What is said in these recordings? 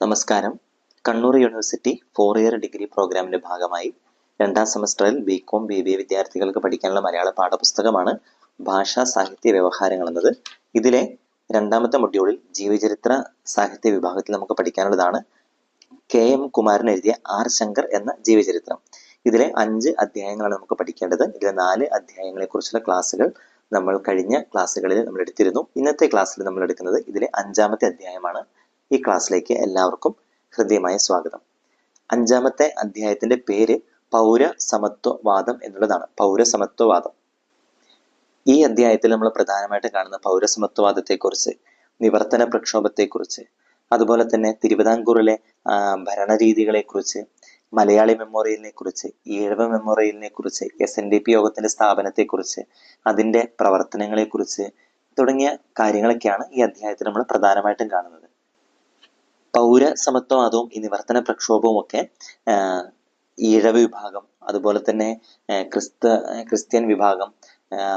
നമസ്കാരം. Kannur university four year degree പ്രോഗ്രാമിന്റെ ഭാഗമായി രണ്ടാം സെമസ്റ്ററിൽ B com B B A വിദ്യാർത്ഥികൾക്ക് പഠിക്കാനുള്ള മലയാള പാഠപുസ്തകമാണ് ഭാഷാ സാഹിത്യ വ്യവഹാരങ്ങൾ എന്നത്. ഇതിലെ രണ്ടാമത്തെ മൊഡ്യൂളിൽ ജീവചരിത്ര സാഹിത്യ വിഭാഗത്തിൽ നമുക്ക് പഠിക്കാനുള്ളതാണ് കെ എം കുമാരൻ എഴുതിയ ആർ ശങ്കർ എന്ന ജീവചരിത്രം. ഇതിലെ അഞ്ച് അധ്യായങ്ങളാണ് നമുക്ക് പഠിക്കേണ്ടത്. ഇതിലെ നാല് അധ്യായങ്ങളെ കുറിച്ചുള്ള ക്ലാസ്സുകൾ നമ്മൾ കഴിഞ്ഞ ക്ലാസ്സുകളിൽ നമ്മൾ എടുത്തിരുന്നു. ഇന്നത്തെ ക്ലാസ്സിൽ നമ്മൾ എടുക്കുന്നത് ഇതിലെ അഞ്ചാമത്തെ അധ്യായമാണ്. ഈ ക്ലാസ്സിലേക്ക് എല്ലാവർക്കും ഹൃദ്യമായ സ്വാഗതം. അഞ്ചാമത്തെ അധ്യായത്തിന്റെ പേര് പൗരസമത്വവാദം എന്നുള്ളതാണ്. പൗരസമത്വവാദം. ഈ അധ്യായത്തിൽ നമ്മൾ പ്രധാനമായിട്ട് കാണുന്ന പൗരസമത്വവാദത്തെക്കുറിച്ച് നിവർത്തന പ്രക്ഷോഭത്തെക്കുറിച്ച് അതുപോലെ തന്നെ തിരുവിതാംകൂറിലെ ഭരണരീതികളെക്കുറിച്ച് മലയാളി മെമ്മോറിയലിനെ കുറിച്ച് ഈഴവ മെമ്മോറിയലിനെ കുറിച്ച് എസ് എൻ ഡി പി യോഗത്തിന്റെ സ്ഥാപനത്തെക്കുറിച്ച് അതിന്റെ പ്രവർത്തനങ്ങളെക്കുറിച്ച് തുടങ്ങിയ കാര്യങ്ങളൊക്കെയാണ് ഈ അധ്യായത്തിൽ നമ്മൾ പ്രധാനമായിട്ടും കാണുന്നത്. പൗര സമത്വവാദവും ഈ നിവർത്തന പ്രക്ഷോഭവും ഒക്കെ ഈഴവ വിഭാഗം അതുപോലെ തന്നെ ക്രിസ്ത ക്രിസ്ത്യൻ വിഭാഗം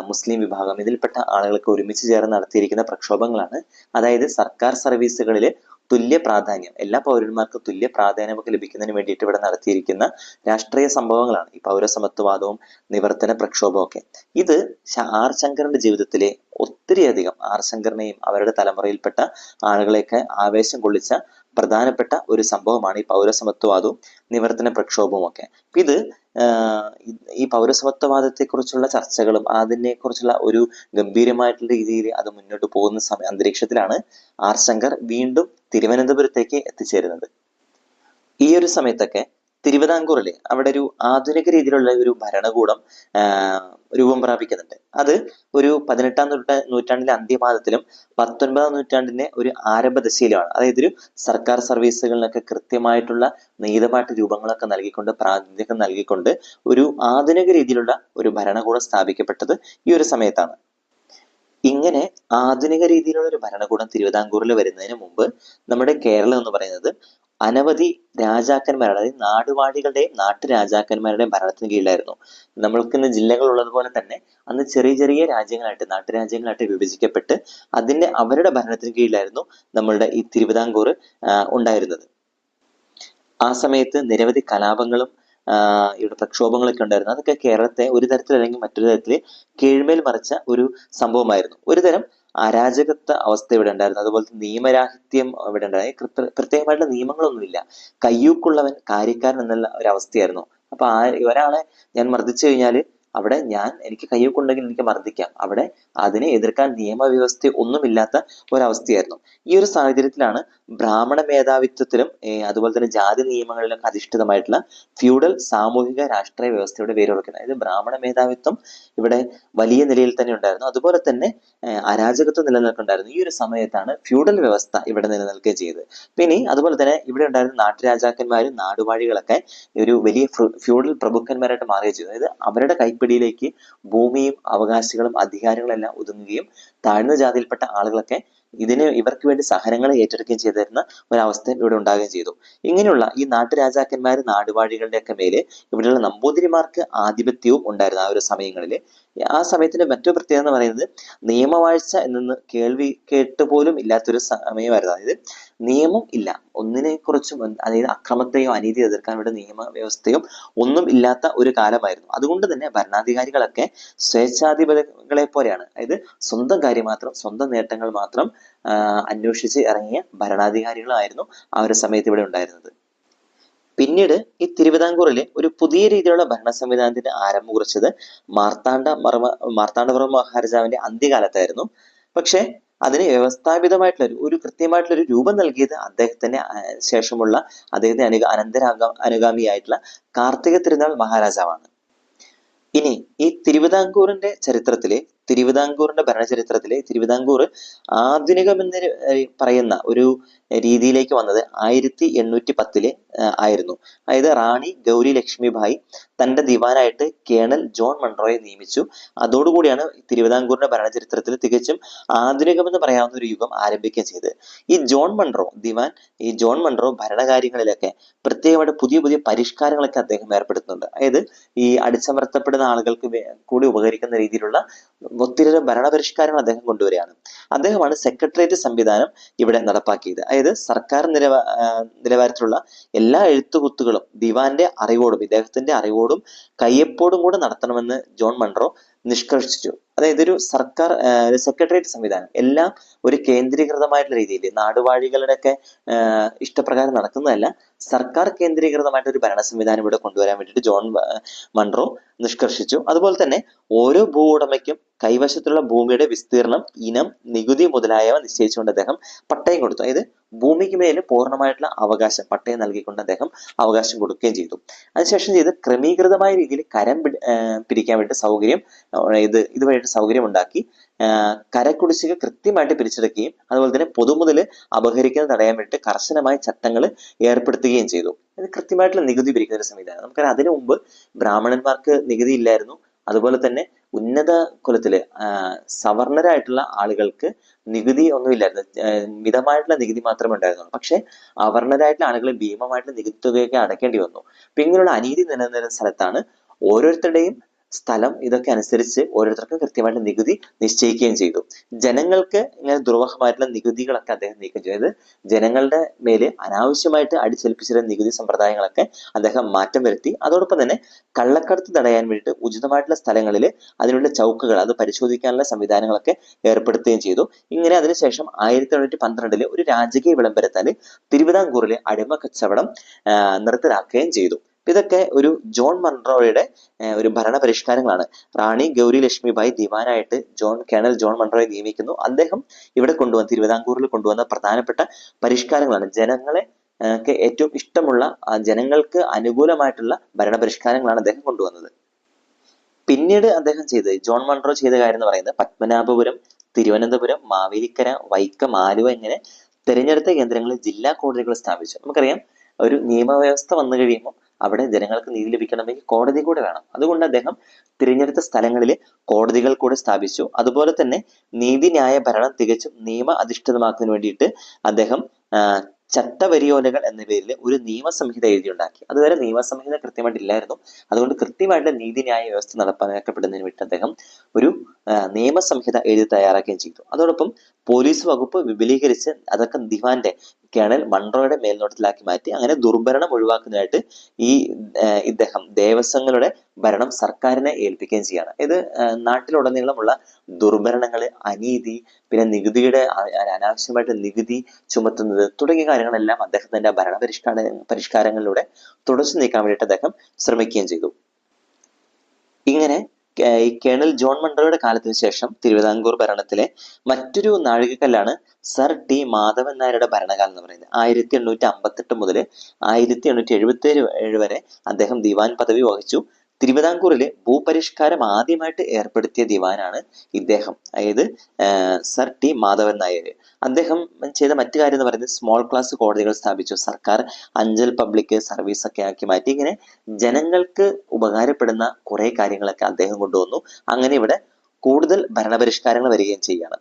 മുസ്ലിം വിഭാഗം ഇതിൽപ്പെട്ട ആളുകളൊക്കെ ഒരുമിച്ച് ചേർന്ന് നടത്തിയിരിക്കുന്ന പ്രക്ഷോഭങ്ങളാണ്. അതായത് സർക്കാർ സർവീസുകളിൽ തുല്യ പ്രാധാന്യം എല്ലാ പൗരന്മാർക്കും തുല്യ പ്രാധാന്യമൊക്കെ ലഭിക്കുന്നതിന് വേണ്ടിയിട്ട് ഇവിടെ നടത്തിയിരിക്കുന്ന രാഷ്ട്രീയ സംഭവങ്ങളാണ്. ഈ പൗരസമത്വവാദവും നിവർത്തന പ്രക്ഷോഭവും ഒക്കെ. ഇത് ആർ ശങ്കറിന്റെ ജീവിതത്തിലെ ഒത്തിരിയധികം ആർ ശങ്കറിനെയും അവരുടെ തലമുറയിൽപ്പെട്ട ആളുകളെയൊക്കെ ആവേശം കൊള്ളിച്ച പ്രധാനപ്പെട്ട ഒരു സംഭവമാണ് ഈ പൗരസമത്വവാദവും നിവർത്തന പ്രക്ഷോഭവും ഒക്കെ. ഇത് ഈ- ഈ പൗരസമത്വവാദത്തെ കുറിച്ചുള്ള ചർച്ചകളും അതിനെ കുറിച്ചുള്ള ഒരു ഗംഭീരമായിട്ടുള്ള രീതിയിൽ അത് മുന്നോട്ട് പോകുന്ന സമയ അന്തരീക്ഷത്തിലാണ് ആർ ശങ്കർ വീണ്ടും തിരുവനന്തപുരത്തേക്ക് എത്തിച്ചേരുന്നത്. ഈ ഒരു സമയത്തൊക്കെ തിരുവിതാംകൂറിൽ അവിടെ ഒരു ആധുനിക രീതിയിലുള്ള ഒരു ഭരണകൂടം രൂപം പ്രാപിക്കുന്നുണ്ട്. അത് ഒരു പതിനെട്ടാം നൂറ്റാ നൂറ്റാണ്ടിലെ അന്ത്യപാദത്തിലും പത്തൊൻപതാം നൂറ്റാണ്ടിന്റെ ഒരു ആരംഭ ദശയിലുമാണ് അതായത് ഒരു സർക്കാർ സർവീസുകളിലൊക്കെ കൃത്യമായിട്ടുള്ള നീതമായിട്ട് രൂപങ്ങളൊക്കെ നൽകിക്കൊണ്ട് പ്രാതിനിധ്യം നൽകിക്കൊണ്ട് ഒരു ആധുനിക രീതിയിലുള്ള ഒരു ഭരണകൂടം സ്ഥാപിക്കപ്പെട്ടത് ഈ ഒരു സമയത്താണ്. ഇങ്ങനെ ആധുനിക രീതിയിലുള്ള ഒരു ഭരണകൂടം തിരുവിതാംകൂറിൽ വരുന്നതിന് മുമ്പ് നമ്മുടെ കേരളം എന്ന് പറയുന്നത് അനവധി രാജാക്കന്മാരുടെ അതായത് നാടുവാഴികളുടെയും നാട്ടുരാജാക്കന്മാരുടെയും ഭരണത്തിന് കീഴിലായിരുന്നു. നമ്മൾക്ക് ഇന്ന് ജില്ലകൾ ഉള്ളതുപോലെ തന്നെ അന്ന് ചെറിയ ചെറിയ രാജ്യങ്ങളായിട്ട് നാട്ടുരാജ്യങ്ങളായിട്ട് വിഭജിക്കപ്പെട്ട് അതിന്റെ അവരുടെ ഭരണത്തിന് കീഴിലായിരുന്നു നമ്മളുടെ ഈ തിരുവിതാംകൂർ ഉണ്ടായിരുന്നത്. ആ സമയത്ത് നിരവധി കലാപങ്ങളും ഇവിടെ പ്രക്ഷോഭങ്ങളൊക്കെ ഉണ്ടായിരുന്നു. അതൊക്കെ കേരളത്തെ ഒരു തരത്തിൽ അല്ലെങ്കിൽ മറ്റൊരു തരത്തിൽ കീഴ്മേൽ മറിച്ച ഒരു സംഭവമായിരുന്നു. ഒരു തരം അരാജകത്വ അവസ്ഥ ഇവിടെ ഉണ്ടായിരുന്നു. അതുപോലെ നിയമരാഹിത്യം ഇവിടെ ഉണ്ടായി. പ്രത്യേകമായിട്ടുള്ള നിയമങ്ങളൊന്നുമില്ല. കയ്യൂക്കുള്ളവൻ കാര്യക്കാരൻ എന്നുള്ള ഒരു അവസ്ഥയായിരുന്നു. അപ്പൊ ആ ഒരാളെ ഞാൻ മർദ്ദിച്ചു കഴിഞ്ഞാൽ അവിടെ ഞാൻ എനിക്ക് കയ്യൂക്കുണ്ടെങ്കിൽ എനിക്ക് മർദ്ദിക്കാം. അവിടെ അതിനെ എതിർക്കാൻ നിയമവ്യവസ്ഥ ഒന്നുമില്ലാത്ത ഒരവസ്ഥയായിരുന്നു. ഈ ഒരു സാഹചര്യത്തിലാണ് ബ്രാഹ്മണ മേധാവിത്വത്തിലും അതുപോലെ തന്നെ ജാതി നിയമങ്ങളിലൊക്കെ അധിഷ്ഠിതമായിട്ടുള്ള ഫ്യൂഡൽ സാമൂഹിക രാഷ്ട്രീയ വ്യവസ്ഥയുടെ വേരുറക്കുന്നത് അതായത് ബ്രാഹ്മണ മേധാവിത്വം ഇവിടെ വലിയ നിലയിൽ തന്നെ ഉണ്ടായിരുന്നു. അതുപോലെ തന്നെ അരാജകത്വം നിലനിൽക്കുന്നുണ്ടായിരുന്നു. ഈ ഒരു സമയത്താണ് ഫ്യൂഡൽ വ്യവസ്ഥ ഇവിടെ നിലനിൽക്കുകയും ചെയ്തത്. പിന്നെ അതുപോലെ തന്നെ ഇവിടെ ഉണ്ടായിരുന്ന നാട്ടുരാജാക്കന്മാരും നാടുവാഴികളൊക്കെ ഒരു വലിയ ഫ്യൂഡൽ പ്രഭുക്കന്മാരായിട്ട് മാറുകയും ചെയ്തു. അതായത് അവരുടെ കൈപ്പിടിയിലേക്ക് ഭൂമിയും അവകാശികളും അധികാരങ്ങളും എല്ലാം ഒതുങ്ങുകയും താഴ്ന്ന ജാതിയിൽപ്പെട്ട ആളുകളൊക്കെ ഇതിന് ഇവർക്ക് വേണ്ടി സഹനങ്ങൾ ഏറ്റെടുക്കുകയും ചെയ്തിരുന്ന ഒരവസ്ഥ ഇവിടെ ഉണ്ടാകുകയും ചെയ്തു. ഇങ്ങനെയുള്ള ഈ നാട്ടുരാജാക്കന്മാർ നാടുവാഴികളുടെ ഒക്കെ മേലെ ഇവിടെയുള്ള നമ്പൂതിരിമാർക്ക് ആധിപത്യവും ഉണ്ടായിരുന്നു ആ ഒരു സമയങ്ങളിൽ ആ സമയത്തിന്റെ മറ്റൊരു പ്രത്യേകത എന്ന് പറയുന്നത് നിയമവാഴ്ച എന്നു കേൾവി കേട്ട് പോലും ഇല്ലാത്തൊരു സമയമായിരുന്നു. അതായത് നിയമം ഇല്ല. ഒന്നിനെ കുറിച്ചും അതായത് അക്രമത്തെയോ അനീതിയോ എതിർക്കാൻ വേണ്ടി നിയമ വ്യവസ്ഥയോ ഒന്നും ഇല്ലാത്ത ഒരു കാലമായിരുന്നു. അതുകൊണ്ട് തന്നെ ഭരണാധികാരികളൊക്കെ സ്വേച്ഛാധിപതികളെ പോലെയാണ്. അതായത് സ്വന്തം കാര്യം മാത്രം സ്വന്തം നേട്ടങ്ങൾ മാത്രം അന്വേഷിച്ച് ഇറങ്ങിയ ഭരണാധികാരികളായിരുന്നു ആ ഒരു സമയത്ത് ഇവിടെ ഉണ്ടായിരുന്നത്. പിന്നീട് ഈ തിരുവിതാംകൂറിലെ ഒരു പുതിയ രീതിയിലുള്ള ഭരണ സംവിധാനത്തിന്റെ ആരംഭം കുറിച്ചത് മാർത്താണ്ഡ മർമ മാർത്താണ്ഡവർമ്മ മഹാരാജാവിന്റെ അന്ത്യകാലത്തായിരുന്നു. പക്ഷെ അതിന് വ്യവസ്ഥാപിതമായിട്ടുള്ള ഒരു കൃത്യമായിട്ടുള്ള ഒരു രൂപം നൽകിയത് അദ്ദേഹത്തിന് ശേഷമുള്ള അദ്ദേഹത്തെ അനു അനന്തരാഗ അനുഗാമിയായിട്ടുള്ള കാർത്തിക തിരുനാൾ മഹാരാജാവാണ്. ഇനി ഈ തിരുവിതാംകൂറിന്റെ ചരിത്രത്തിലെ തിരുവിതാംകൂറിന്റെ ഭരണചരിത്രത്തിലെ തിരുവിതാംകൂർ ആധുനികമെന്ന് പറയുന്ന ഒരു രീതിയിലേക്ക് വന്നത് ആയിരത്തി എണ്ണൂറ്റി പത്തിൽ ആയിരുന്നു. അതായത് റാണി ഗൗരി ലക്ഷ്മിഭായ് തന്റെ ദിവാനായിട്ട് കേണൽ ജോൺ മൺറോയെ നിയമിച്ചു. അതോടുകൂടിയാണ് തിരുവിതാംകൂറിന്റെ ഭരണചരിത്രത്തിൽ തികച്ചും ആധുനികമെന്ന് പറയാവുന്ന ഒരു യുഗം ആരംഭിക്കുകയും ചെയ്തത്. ഈ ജോൺ മൺറോ ദിവാൻ ഈ ജോൺ മൺറോ ഭരണകാര്യങ്ങളിലൊക്കെ പ്രത്യേകമായിട്ട് പുതിയ പുതിയ പരിഷ്കാരങ്ങളൊക്കെ അദ്ദേഹം ഏർപ്പെടുത്തുന്നുണ്ട്. അതായത് ഈ അടിച്ചമർത്തപ്പെടുന്ന ആളുകൾക്ക് കൂടി ഉപകരിക്കുന്ന രീതിയിലുള്ള ഒത്തിരി ഭരണപരിഷ്കാരങ്ങൾ അദ്ദേഹം കൊണ്ടുവരികയാണ്. അദ്ദേഹമാണ് സെക്രട്ടേറിയറ്റ് സംവിധാനം ഇവിടെ നടപ്പാക്കിയത്. അതായത് സർക്കാർ നിലവാ നിലവാരത്തിലുള്ള എല്ലാ എഴുത്തുകുത്തുകളും ദിവാന്റെ അറിവോടും ഇദ്ദേഹത്തിന്റെ അറിവോടും കയ്യൊപ്പോടും കൂടെ നടത്തണമെന്ന് ജോൺ മൺട്രോ നിഷ്കർഷിച്ചു. അതായത് ഒരു സർക്കാർ ഒരു സെക്രട്ടേറിയറ്റ് സംവിധാനം. എല്ലാം ഒരു കേന്ദ്രീകൃതമായിട്ടുള്ള രീതിയിൽ. നാടുവാഴികളുടെ ഒക്കെ ഇഷ്ടപ്രകാരം നടക്കുന്നതല്ല. സർക്കാർ കേന്ദ്രീകൃതമായിട്ട് ഒരു ഭരണ സംവിധാനം ഇവിടെ കൊണ്ടുവരാൻ വേണ്ടിയിട്ട് ജോൺ മൺറോ നിഷ്കർഷിച്ചു. അതുപോലെ തന്നെ ഓരോ ഭൂ ഉടമയ്ക്കും കൈവശത്തുള്ള ഭൂമിയുടെ വിസ്തീർണം ഇനം നികുതി മുതലായവ നിശ്ചയിച്ചുകൊണ്ട് അദ്ദേഹം പട്ടയം കൊടുത്തു. അതായത് ഭൂമിക്ക് മേൽ പൂർണമായിട്ടുള്ള അവകാശം പട്ടയം നൽകിക്കൊണ്ട് അദ്ദേഹം അവകാശം കൊടുക്കുകയും ചെയ്തു. അതിനുശേഷം ചെയ്ത് ക്രമീകൃതമായ രീതിയിൽ കരം പിരിക്കാൻ വേണ്ടി സൗകര്യം ഇത് ഇതുവഴിയായിട്ട് സൗകര്യം ഉണ്ടാക്കി കരക്കുടിശ്ശിക കൃത്യമായിട്ട് പിരിച്ചെടുക്കുകയും അതുപോലെ തന്നെ പൊതുമുതൽ അപഹരിക്കുന്നത് തടയാൻ വേണ്ടിയിട്ട് കർശനമായ ചട്ടങ്ങൾ ഏർപ്പെടുത്തുകയും ചെയ്തു. ഇത് കൃത്യമായിട്ടുള്ള നികുതി പിരിക്കുന്ന ഒരു സംവിധാനം. നമുക്കറിയാം അതിനു മുമ്പ് ബ്രാഹ്മണന്മാർക്ക് നികുതി ഇല്ലായിരുന്നു. അതുപോലെ തന്നെ ഉന്നത കുലത്തിലെ സവർണരായിട്ടുള്ള ആളുകൾക്ക് നികുതി ഒന്നുമില്ലായിരുന്നു. മിതമായിട്ടുള്ള നികുതി മാത്രമേ ഉണ്ടായിരുന്നുള്ളൂ. പക്ഷെ അവർണരായിട്ടുള്ള ആളുകൾ ഭീമമായിട്ടുള്ള നികുതി തുകയൊക്കെ അടയ്ക്കേണ്ടി വന്നു. അപ്പൊ ഇങ്ങനെയുള്ള അനീതി നിലനിന്നിരുന്ന സ്ഥലത്താണ് ഓരോരുത്തരുടെയും സ്ഥലം ഇതൊക്കെ അനുസരിച്ച് ഓരോരുത്തർക്കും കൃത്യമായിട്ട് നികുതി നിശ്ചയിക്കുകയും ചെയ്തു. ജനങ്ങൾക്ക് ഇങ്ങനെ ദുർവഹമായിട്ടുള്ള നികുതികളൊക്കെ അദ്ദേഹം നീക്കം ചെയ്തു. ജനങ്ങളുടെ മേൽ അനാവശ്യമായിട്ട് അടിച്ചേൽപ്പിച്ചിരുന്ന നികുതി സമ്പ്രദായങ്ങളൊക്കെ അദ്ദേഹം മാറ്റം വരുത്തി. അതോടൊപ്പം തന്നെ കള്ളക്കടത്ത് തടയാൻ വേണ്ടിയിട്ട് ഉചിതമായിട്ടുള്ള സ്ഥലങ്ങളിൽ അതിനുള്ള ചൗക്കുകൾ അത് പരിശോധിക്കാനുള്ള സംവിധാനങ്ങളൊക്കെ ഏർപ്പെടുത്തുകയും ചെയ്തു. ഇങ്ങനെ അതിനുശേഷം ആയിരത്തി തൊള്ളായിരത്തി പന്ത്രണ്ടിൽ ഒരു രാജകീയ വിളംബരത്താൽ തിരുവിതാംകൂറിലെ അടിമ കച്ചവടം നിർത്തലാക്കുകയും ചെയ്തു. ഇതൊക്കെ ഒരു ജോൺ മൺറോയുടെ ഒരു ഭരണ പരിഷ്കാരങ്ങളാണ് റാണി ഗൗരി ലക്ഷ്മിബായി ദിവാനായിട്ട് ജോൺ കേണൽ ജോൺ മൺറോയെ നിയമിക്കുന്നു. അദ്ദേഹം ഇവിടെ കൊണ്ടുവന്ന തിരുവിതാംകൂറിൽ കൊണ്ടുവന്ന പ്രധാനപ്പെട്ട പരിഷ്കാരങ്ങളാണ്. ജനങ്ങളെ ഏറ്റവും ഇഷ്ടമുള്ള ജനങ്ങൾക്ക് അനുകൂലമായിട്ടുള്ള ഭരണ പരിഷ്കാരങ്ങളാണ് അദ്ദേഹം കൊണ്ടുവന്നത്. പിന്നീട് അദ്ദേഹം ചെയ്തത് ജോൺ മൺറോ ചെയ്ത കാര്യം എന്ന് പറയുന്നത് പത്മനാഭപുരം തിരുവനന്തപുരം മാവേലിക്കര വൈക്കം ആലുവ ഇങ്ങനെ തിരഞ്ഞെടുത്ത കേന്ദ്രങ്ങളിൽ ജില്ലാ കോടതികൾ സ്ഥാപിച്ചു. നമുക്കറിയാം ഒരു നിയമവ്യവസ്ഥ വന്നു കഴിയുമ്പോൾ അവിടെ ജനങ്ങൾക്ക് നീതി ലഭിക്കണമെങ്കിൽ കോടതി കൂടെ വേണം. അതുകൊണ്ട് അദ്ദേഹം തിരഞ്ഞെടുത്ത സ്ഥലങ്ങളിൽ കോടതികൾ കൂടെ സ്ഥാപിച്ചു. അതുപോലെ തന്നെ നീതിന്യായ ഭരണം തികച്ചും നിയമ അധിഷ്ഠിതമാക്കുന്നതിന് വേണ്ടിയിട്ട് അദ്ദേഹം ചട്ടവരിയോലകൾ എന്ന പേരിൽ ഒരു നിയമസംഹിത എഴുതിയുണ്ടാക്കി. അതുവരെ നിയമസംഹിത കൃത്യമായിട്ട് ഇല്ലായിരുന്നു. അതുകൊണ്ട് കൃത്യമായിട്ട് നീതിന്യായ വ്യവസ്ഥ നടപ്പാക്കപ്പെടുന്നതിന് വേണ്ടി അദ്ദേഹം ഒരു നിയമസംഹിത എഴുതി തയ്യാറാക്കുകയും ചെയ്തു. അതോടൊപ്പം പോലീസ് വകുപ്പ് വിപുലീകരിച്ച് അതൊക്കെ ദിവാന്റെ കേണൽ മൺട്രോയുടെ മേൽനോട്ടത്തിലാക്കി മാറ്റി അങ്ങനെ ദുർഭരണം ഒഴിവാക്കുന്നതായിട്ട് ഈ ഇദ്ദേഹം ദേവസ്വങ്ങളുടെ ഭരണം സർക്കാരിനെ ഏൽപ്പിക്കുകയും ചെയ്യാണ്. ഇത് നാട്ടിലുടനീളമുള്ള ദുർഭരണങ്ങൾ അനീതി പിന്നെ നികുതിയുടെ അനാവശ്യമായിട്ട് നികുതി ചുമത്തുന്നത് തുടങ്ങിയ കാര്യങ്ങളെല്ലാം അദ്ദേഹത്തിന്റെ ഭരണ പരിഷ്കാര പരിഷ്കാരങ്ങളിലൂടെ തുടച്ചു നീക്കാൻ വേണ്ടിയിട്ട് അദ്ദേഹം ശ്രമിക്കുകയും ചെയ്തു. ഇങ്ങനെ ഈ കേണൽ ജോൺ മൺട്രോയുടെ കാലത്തിന് ശേഷം തിരുവിതാംകൂർ ഭരണത്തിലെ മറ്റൊരു നാഴികക്കല്ലാണ് സർ ടി മാധവൻ നായരുടെ ഭരണകാലം എന്ന് പറയുന്നത്. ആയിരത്തി എണ്ണൂറ്റി അമ്പത്തെട്ട് മുതൽ ആയിരത്തി എണ്ണൂറ്റി എഴുപത്തി ഏഴ് വരെ അദ്ദേഹം ദിവാൻ പദവി വഹിച്ചു. തിരുവിതാംകൂറിലെ ഭൂപരിഷ്കാരം ആദ്യമായിട്ട് ഏർപ്പെടുത്തിയ ദിവാനാണ് ഇദ്ദേഹം. അതായത് സർ ടി മാധവൻ നായർ അദ്ദേഹം ചെയ്ത മറ്റു കാര്യം എന്ന് പറയുന്നത് സ്മോൾ ക്ലാസ് കോടതികൾ സ്ഥാപിച്ചു. സർക്കാർ അഞ്ചൽ പബ്ലിക് സർവീസ് ഒക്കെ ആക്കി മാറ്റി. ഇങ്ങനെ ജനങ്ങൾക്ക് ഉപകാരപ്പെടുന്ന കുറെ കാര്യങ്ങളൊക്കെ അദ്ദേഹം കൊണ്ടുവന്നു. അങ്ങനെ ഇവിടെ കൂടുതൽ ഭരണപരിഷ്കാരങ്ങൾ വരികയും ചെയ്യുകയാണ്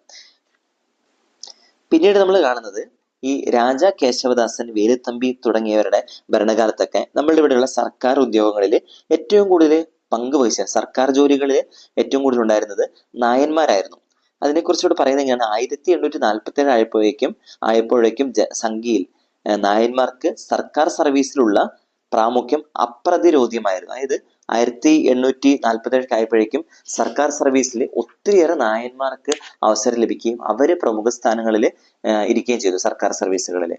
പിന്നീട് നമ്മൾ കാണുന്നത് ഈ രാജ കേശവദാസൻ വേലുത്തമ്പി തുടങ്ങിയവരുടെ ഭരണകാലത്തൊക്കെ നമ്മളുടെ ഇവിടെയുള്ള സർക്കാർ ഉദ്യോഗങ്ങളിൽ ഏറ്റവും കൂടുതൽ പങ്കുവഹിച്ച സർക്കാർ ജോലികളിൽ ഏറ്റവും കൂടുതൽ ഉണ്ടായിരുന്നത് നായന്മാരായിരുന്നു. അതിനെക്കുറിച്ചുകൂടെ പറയുന്നത് എങ്ങനെയാണ് ആയിരത്തി എണ്ണൂറ്റി നാൽപ്പത്തി ഏഴ് ആയപ്പോഴേക്കും ആയപ്പോഴേക്കും സംഖ്യയിൽ നായന്മാർക്ക് സർക്കാർ സർവീസിലുള്ള പ്രാമുഖ്യം അപ്രതിരോധ്യമായിരുന്നു. അതായത് ആയിരത്തി എണ്ണൂറ്റി നാൽപ്പത്തി ഏഴ് ആയപ്പോഴേക്കും സർക്കാർ സർവീസിൽ ഒത്തിരിയേറെ നായന്മാർക്ക് അവസരം ലഭിക്കുകയും അവർ പ്രമുഖ സ്ഥാനങ്ങളിൽ ഇരിക്കുകയും ചെയ്തു സർക്കാർ സർവീസുകളിൽ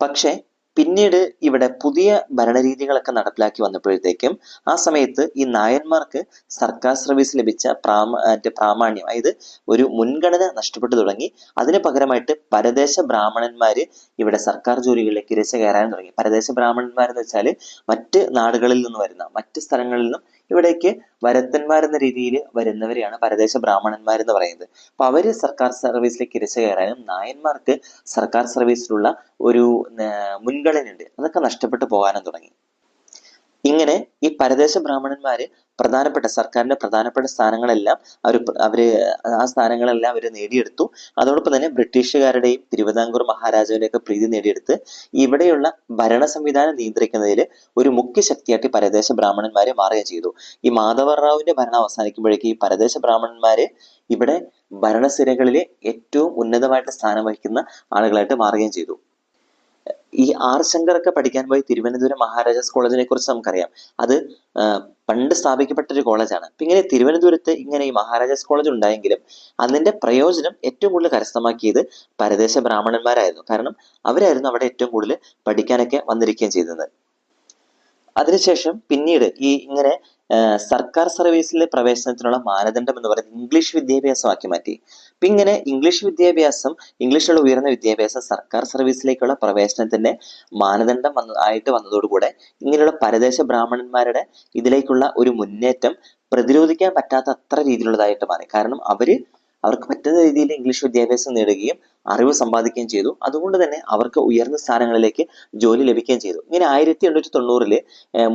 പക്ഷേ പിന്നീട് ഇവിടെ പുതിയ ഭരണരീതികളൊക്കെ നടപ്പിലാക്കി വന്നപ്പോഴത്തേക്കും ആ സമയത്ത് ഈ നായന്മാർക്ക് സർക്കാർ സർവീസ് ലഭിച്ച പ്രാമ പ്രാമാണ്യം അതായത് ഒരു മുൻഗണന നഷ്ടപ്പെട്ടു തുടങ്ങി. അതിന് പകരമായിട്ട് പരദേശ ബ്രാഹ്മണന്മാർ ഇവിടെ സർക്കാർ ജോലികളിലേക്ക് ഇരച്ചു കയറാൻ തുടങ്ങി. പരദേശ ബ്രാഹ്മണന്മാരെന്ന് വെച്ചാൽ മറ്റ് നാടുകളിൽ നിന്ന് വരുന്ന മറ്റ് സ്ഥലങ്ങളിൽ നിന്നും ഇവിടേക്ക് വരത്തന്മാരെന്ന രീതിയിൽ വരുന്നവരെയാണ് പരദേശ ബ്രാഹ്മണന്മാർ എന്ന് പറയുന്നത്. അപ്പൊ അവർ സർക്കാർ സർവീസിലേക്ക് ഇരച്ചു കയറാനും നായന്മാർക്ക് സർക്കാർ സർവീസിലുള്ള ഒരു മുൻഗണന മുൻഗണനയുണ്ട്. അതൊക്കെ നഷ്ടപ്പെട്ടു പോകാനും തുടങ്ങി. ഇങ്ങനെ ഈ പരദേശ ബ്രാഹ്മണന്മാര് പ്രധാനപ്പെട്ട സർക്കാരിന്റെ പ്രധാനപ്പെട്ട സ്ഥാനങ്ങളെല്ലാം അവർ അവർ ആ സ്ഥാനങ്ങളെല്ലാം അവർ നേടിയെടുത്തു. അതോടൊപ്പം തന്നെ ബ്രിട്ടീഷുകാരുടെയും തിരുവിതാംകൂർ മഹാരാജാവിന്റെ ഒക്കെ പ്രീതി നേടിയെടുത്ത് ഇവിടെയുള്ള ഭരണ സംവിധാനം നിയന്ത്രിക്കുന്നതിൽ ഒരു മുഖ്യ ശക്തിയായിട്ട് പരദേശ ബ്രാഹ്മണന്മാരെ മാറുകയും ചെയ്തു. ഈ മാധവറാവുവിന്റെ ഭരണം അവസാനിക്കുമ്പോഴേക്ക് ഈ പരദേശ ബ്രാഹ്മണന്മാര് ഇവിടെ ഭരണസിരകളിലെ ഏറ്റവും ഉന്നതമായിട്ട് സ്ഥാനം വഹിക്കുന്ന ആളുകളായിട്ട് മാറുകയും ചെയ്തു. ഈ ആർ ശങ്കറൊക്കെ പഠിക്കാൻ പോയി തിരുവനന്തപുരം മഹാരാജാസ് കോളേജിനെ കുറിച്ച് നമുക്കറിയാം. അത് പണ്ട് സ്ഥാപിക്കപ്പെട്ട ഒരു കോളേജാണ്. അപ്പൊ ഇങ്ങനെ തിരുവനന്തപുരത്ത് ഇങ്ങനെ ഈ മഹാരാജാസ് കോളേജ് ഉണ്ടായെങ്കിലും അതിന്റെ പ്രയോജനം ഏറ്റവും കൂടുതൽ കരസ്ഥമാക്കിയത് പരദേശ ബ്രാഹ്മണന്മാരായിരുന്നു. കാരണം അവരായിരുന്നു അവിടെ ഏറ്റവും കൂടുതൽ പഠിക്കാനൊക്കെ വന്നിരിക്കുകയും ചെയ്തത്. അതിനുശേഷം പിന്നീട് ഈ ഇങ്ങനെ സർക്കാർ സർവീസിലെ പ്രവേശനത്തിനുള്ള മാനദണ്ഡം എന്ന് പറയുന്നത് ഇംഗ്ലീഷ് വിദ്യാഭ്യാസമാക്കി മാറ്റി. അപ്പൊ ഇങ്ങനെ ഇംഗ്ലീഷ് വിദ്യാഭ്യാസം ഇംഗ്ലീഷിലുള്ള ഉയർന്ന വിദ്യാഭ്യാസം സർക്കാർ സർവീസിലേക്കുള്ള പ്രവേശനത്തിന്റെ മാനദണ്ഡം വന്ന ആയിട്ട് വന്നതോടുകൂടെ ഇങ്ങനെയുള്ള പരദേശ ബ്രാഹ്മണന്മാരുടെ ഇതിലേക്കുള്ള ഒരു മുന്നേറ്റം പ്രതിരോധിക്കാൻ പറ്റാത്ത അത്ര രീതിയിലുള്ളതായിട്ട് മാറി. കാരണം അവർ അവർക്ക് പറ്റുന്ന രീതിയിൽ ഇംഗ്ലീഷ് വിദ്യാഭ്യാസം നേടുകയും അറിവ് സമ്പാദിക്കുകയും ചെയ്തു. അതുകൊണ്ട് തന്നെ അവർക്ക് ഉയർന്ന സ്ഥാനങ്ങളിലേക്ക് ജോലി ലഭിക്കുകയും ചെയ്തു. ഇങ്ങനെ ആയിരത്തി എണ്ണൂറ്റി തൊണ്ണൂറിൽ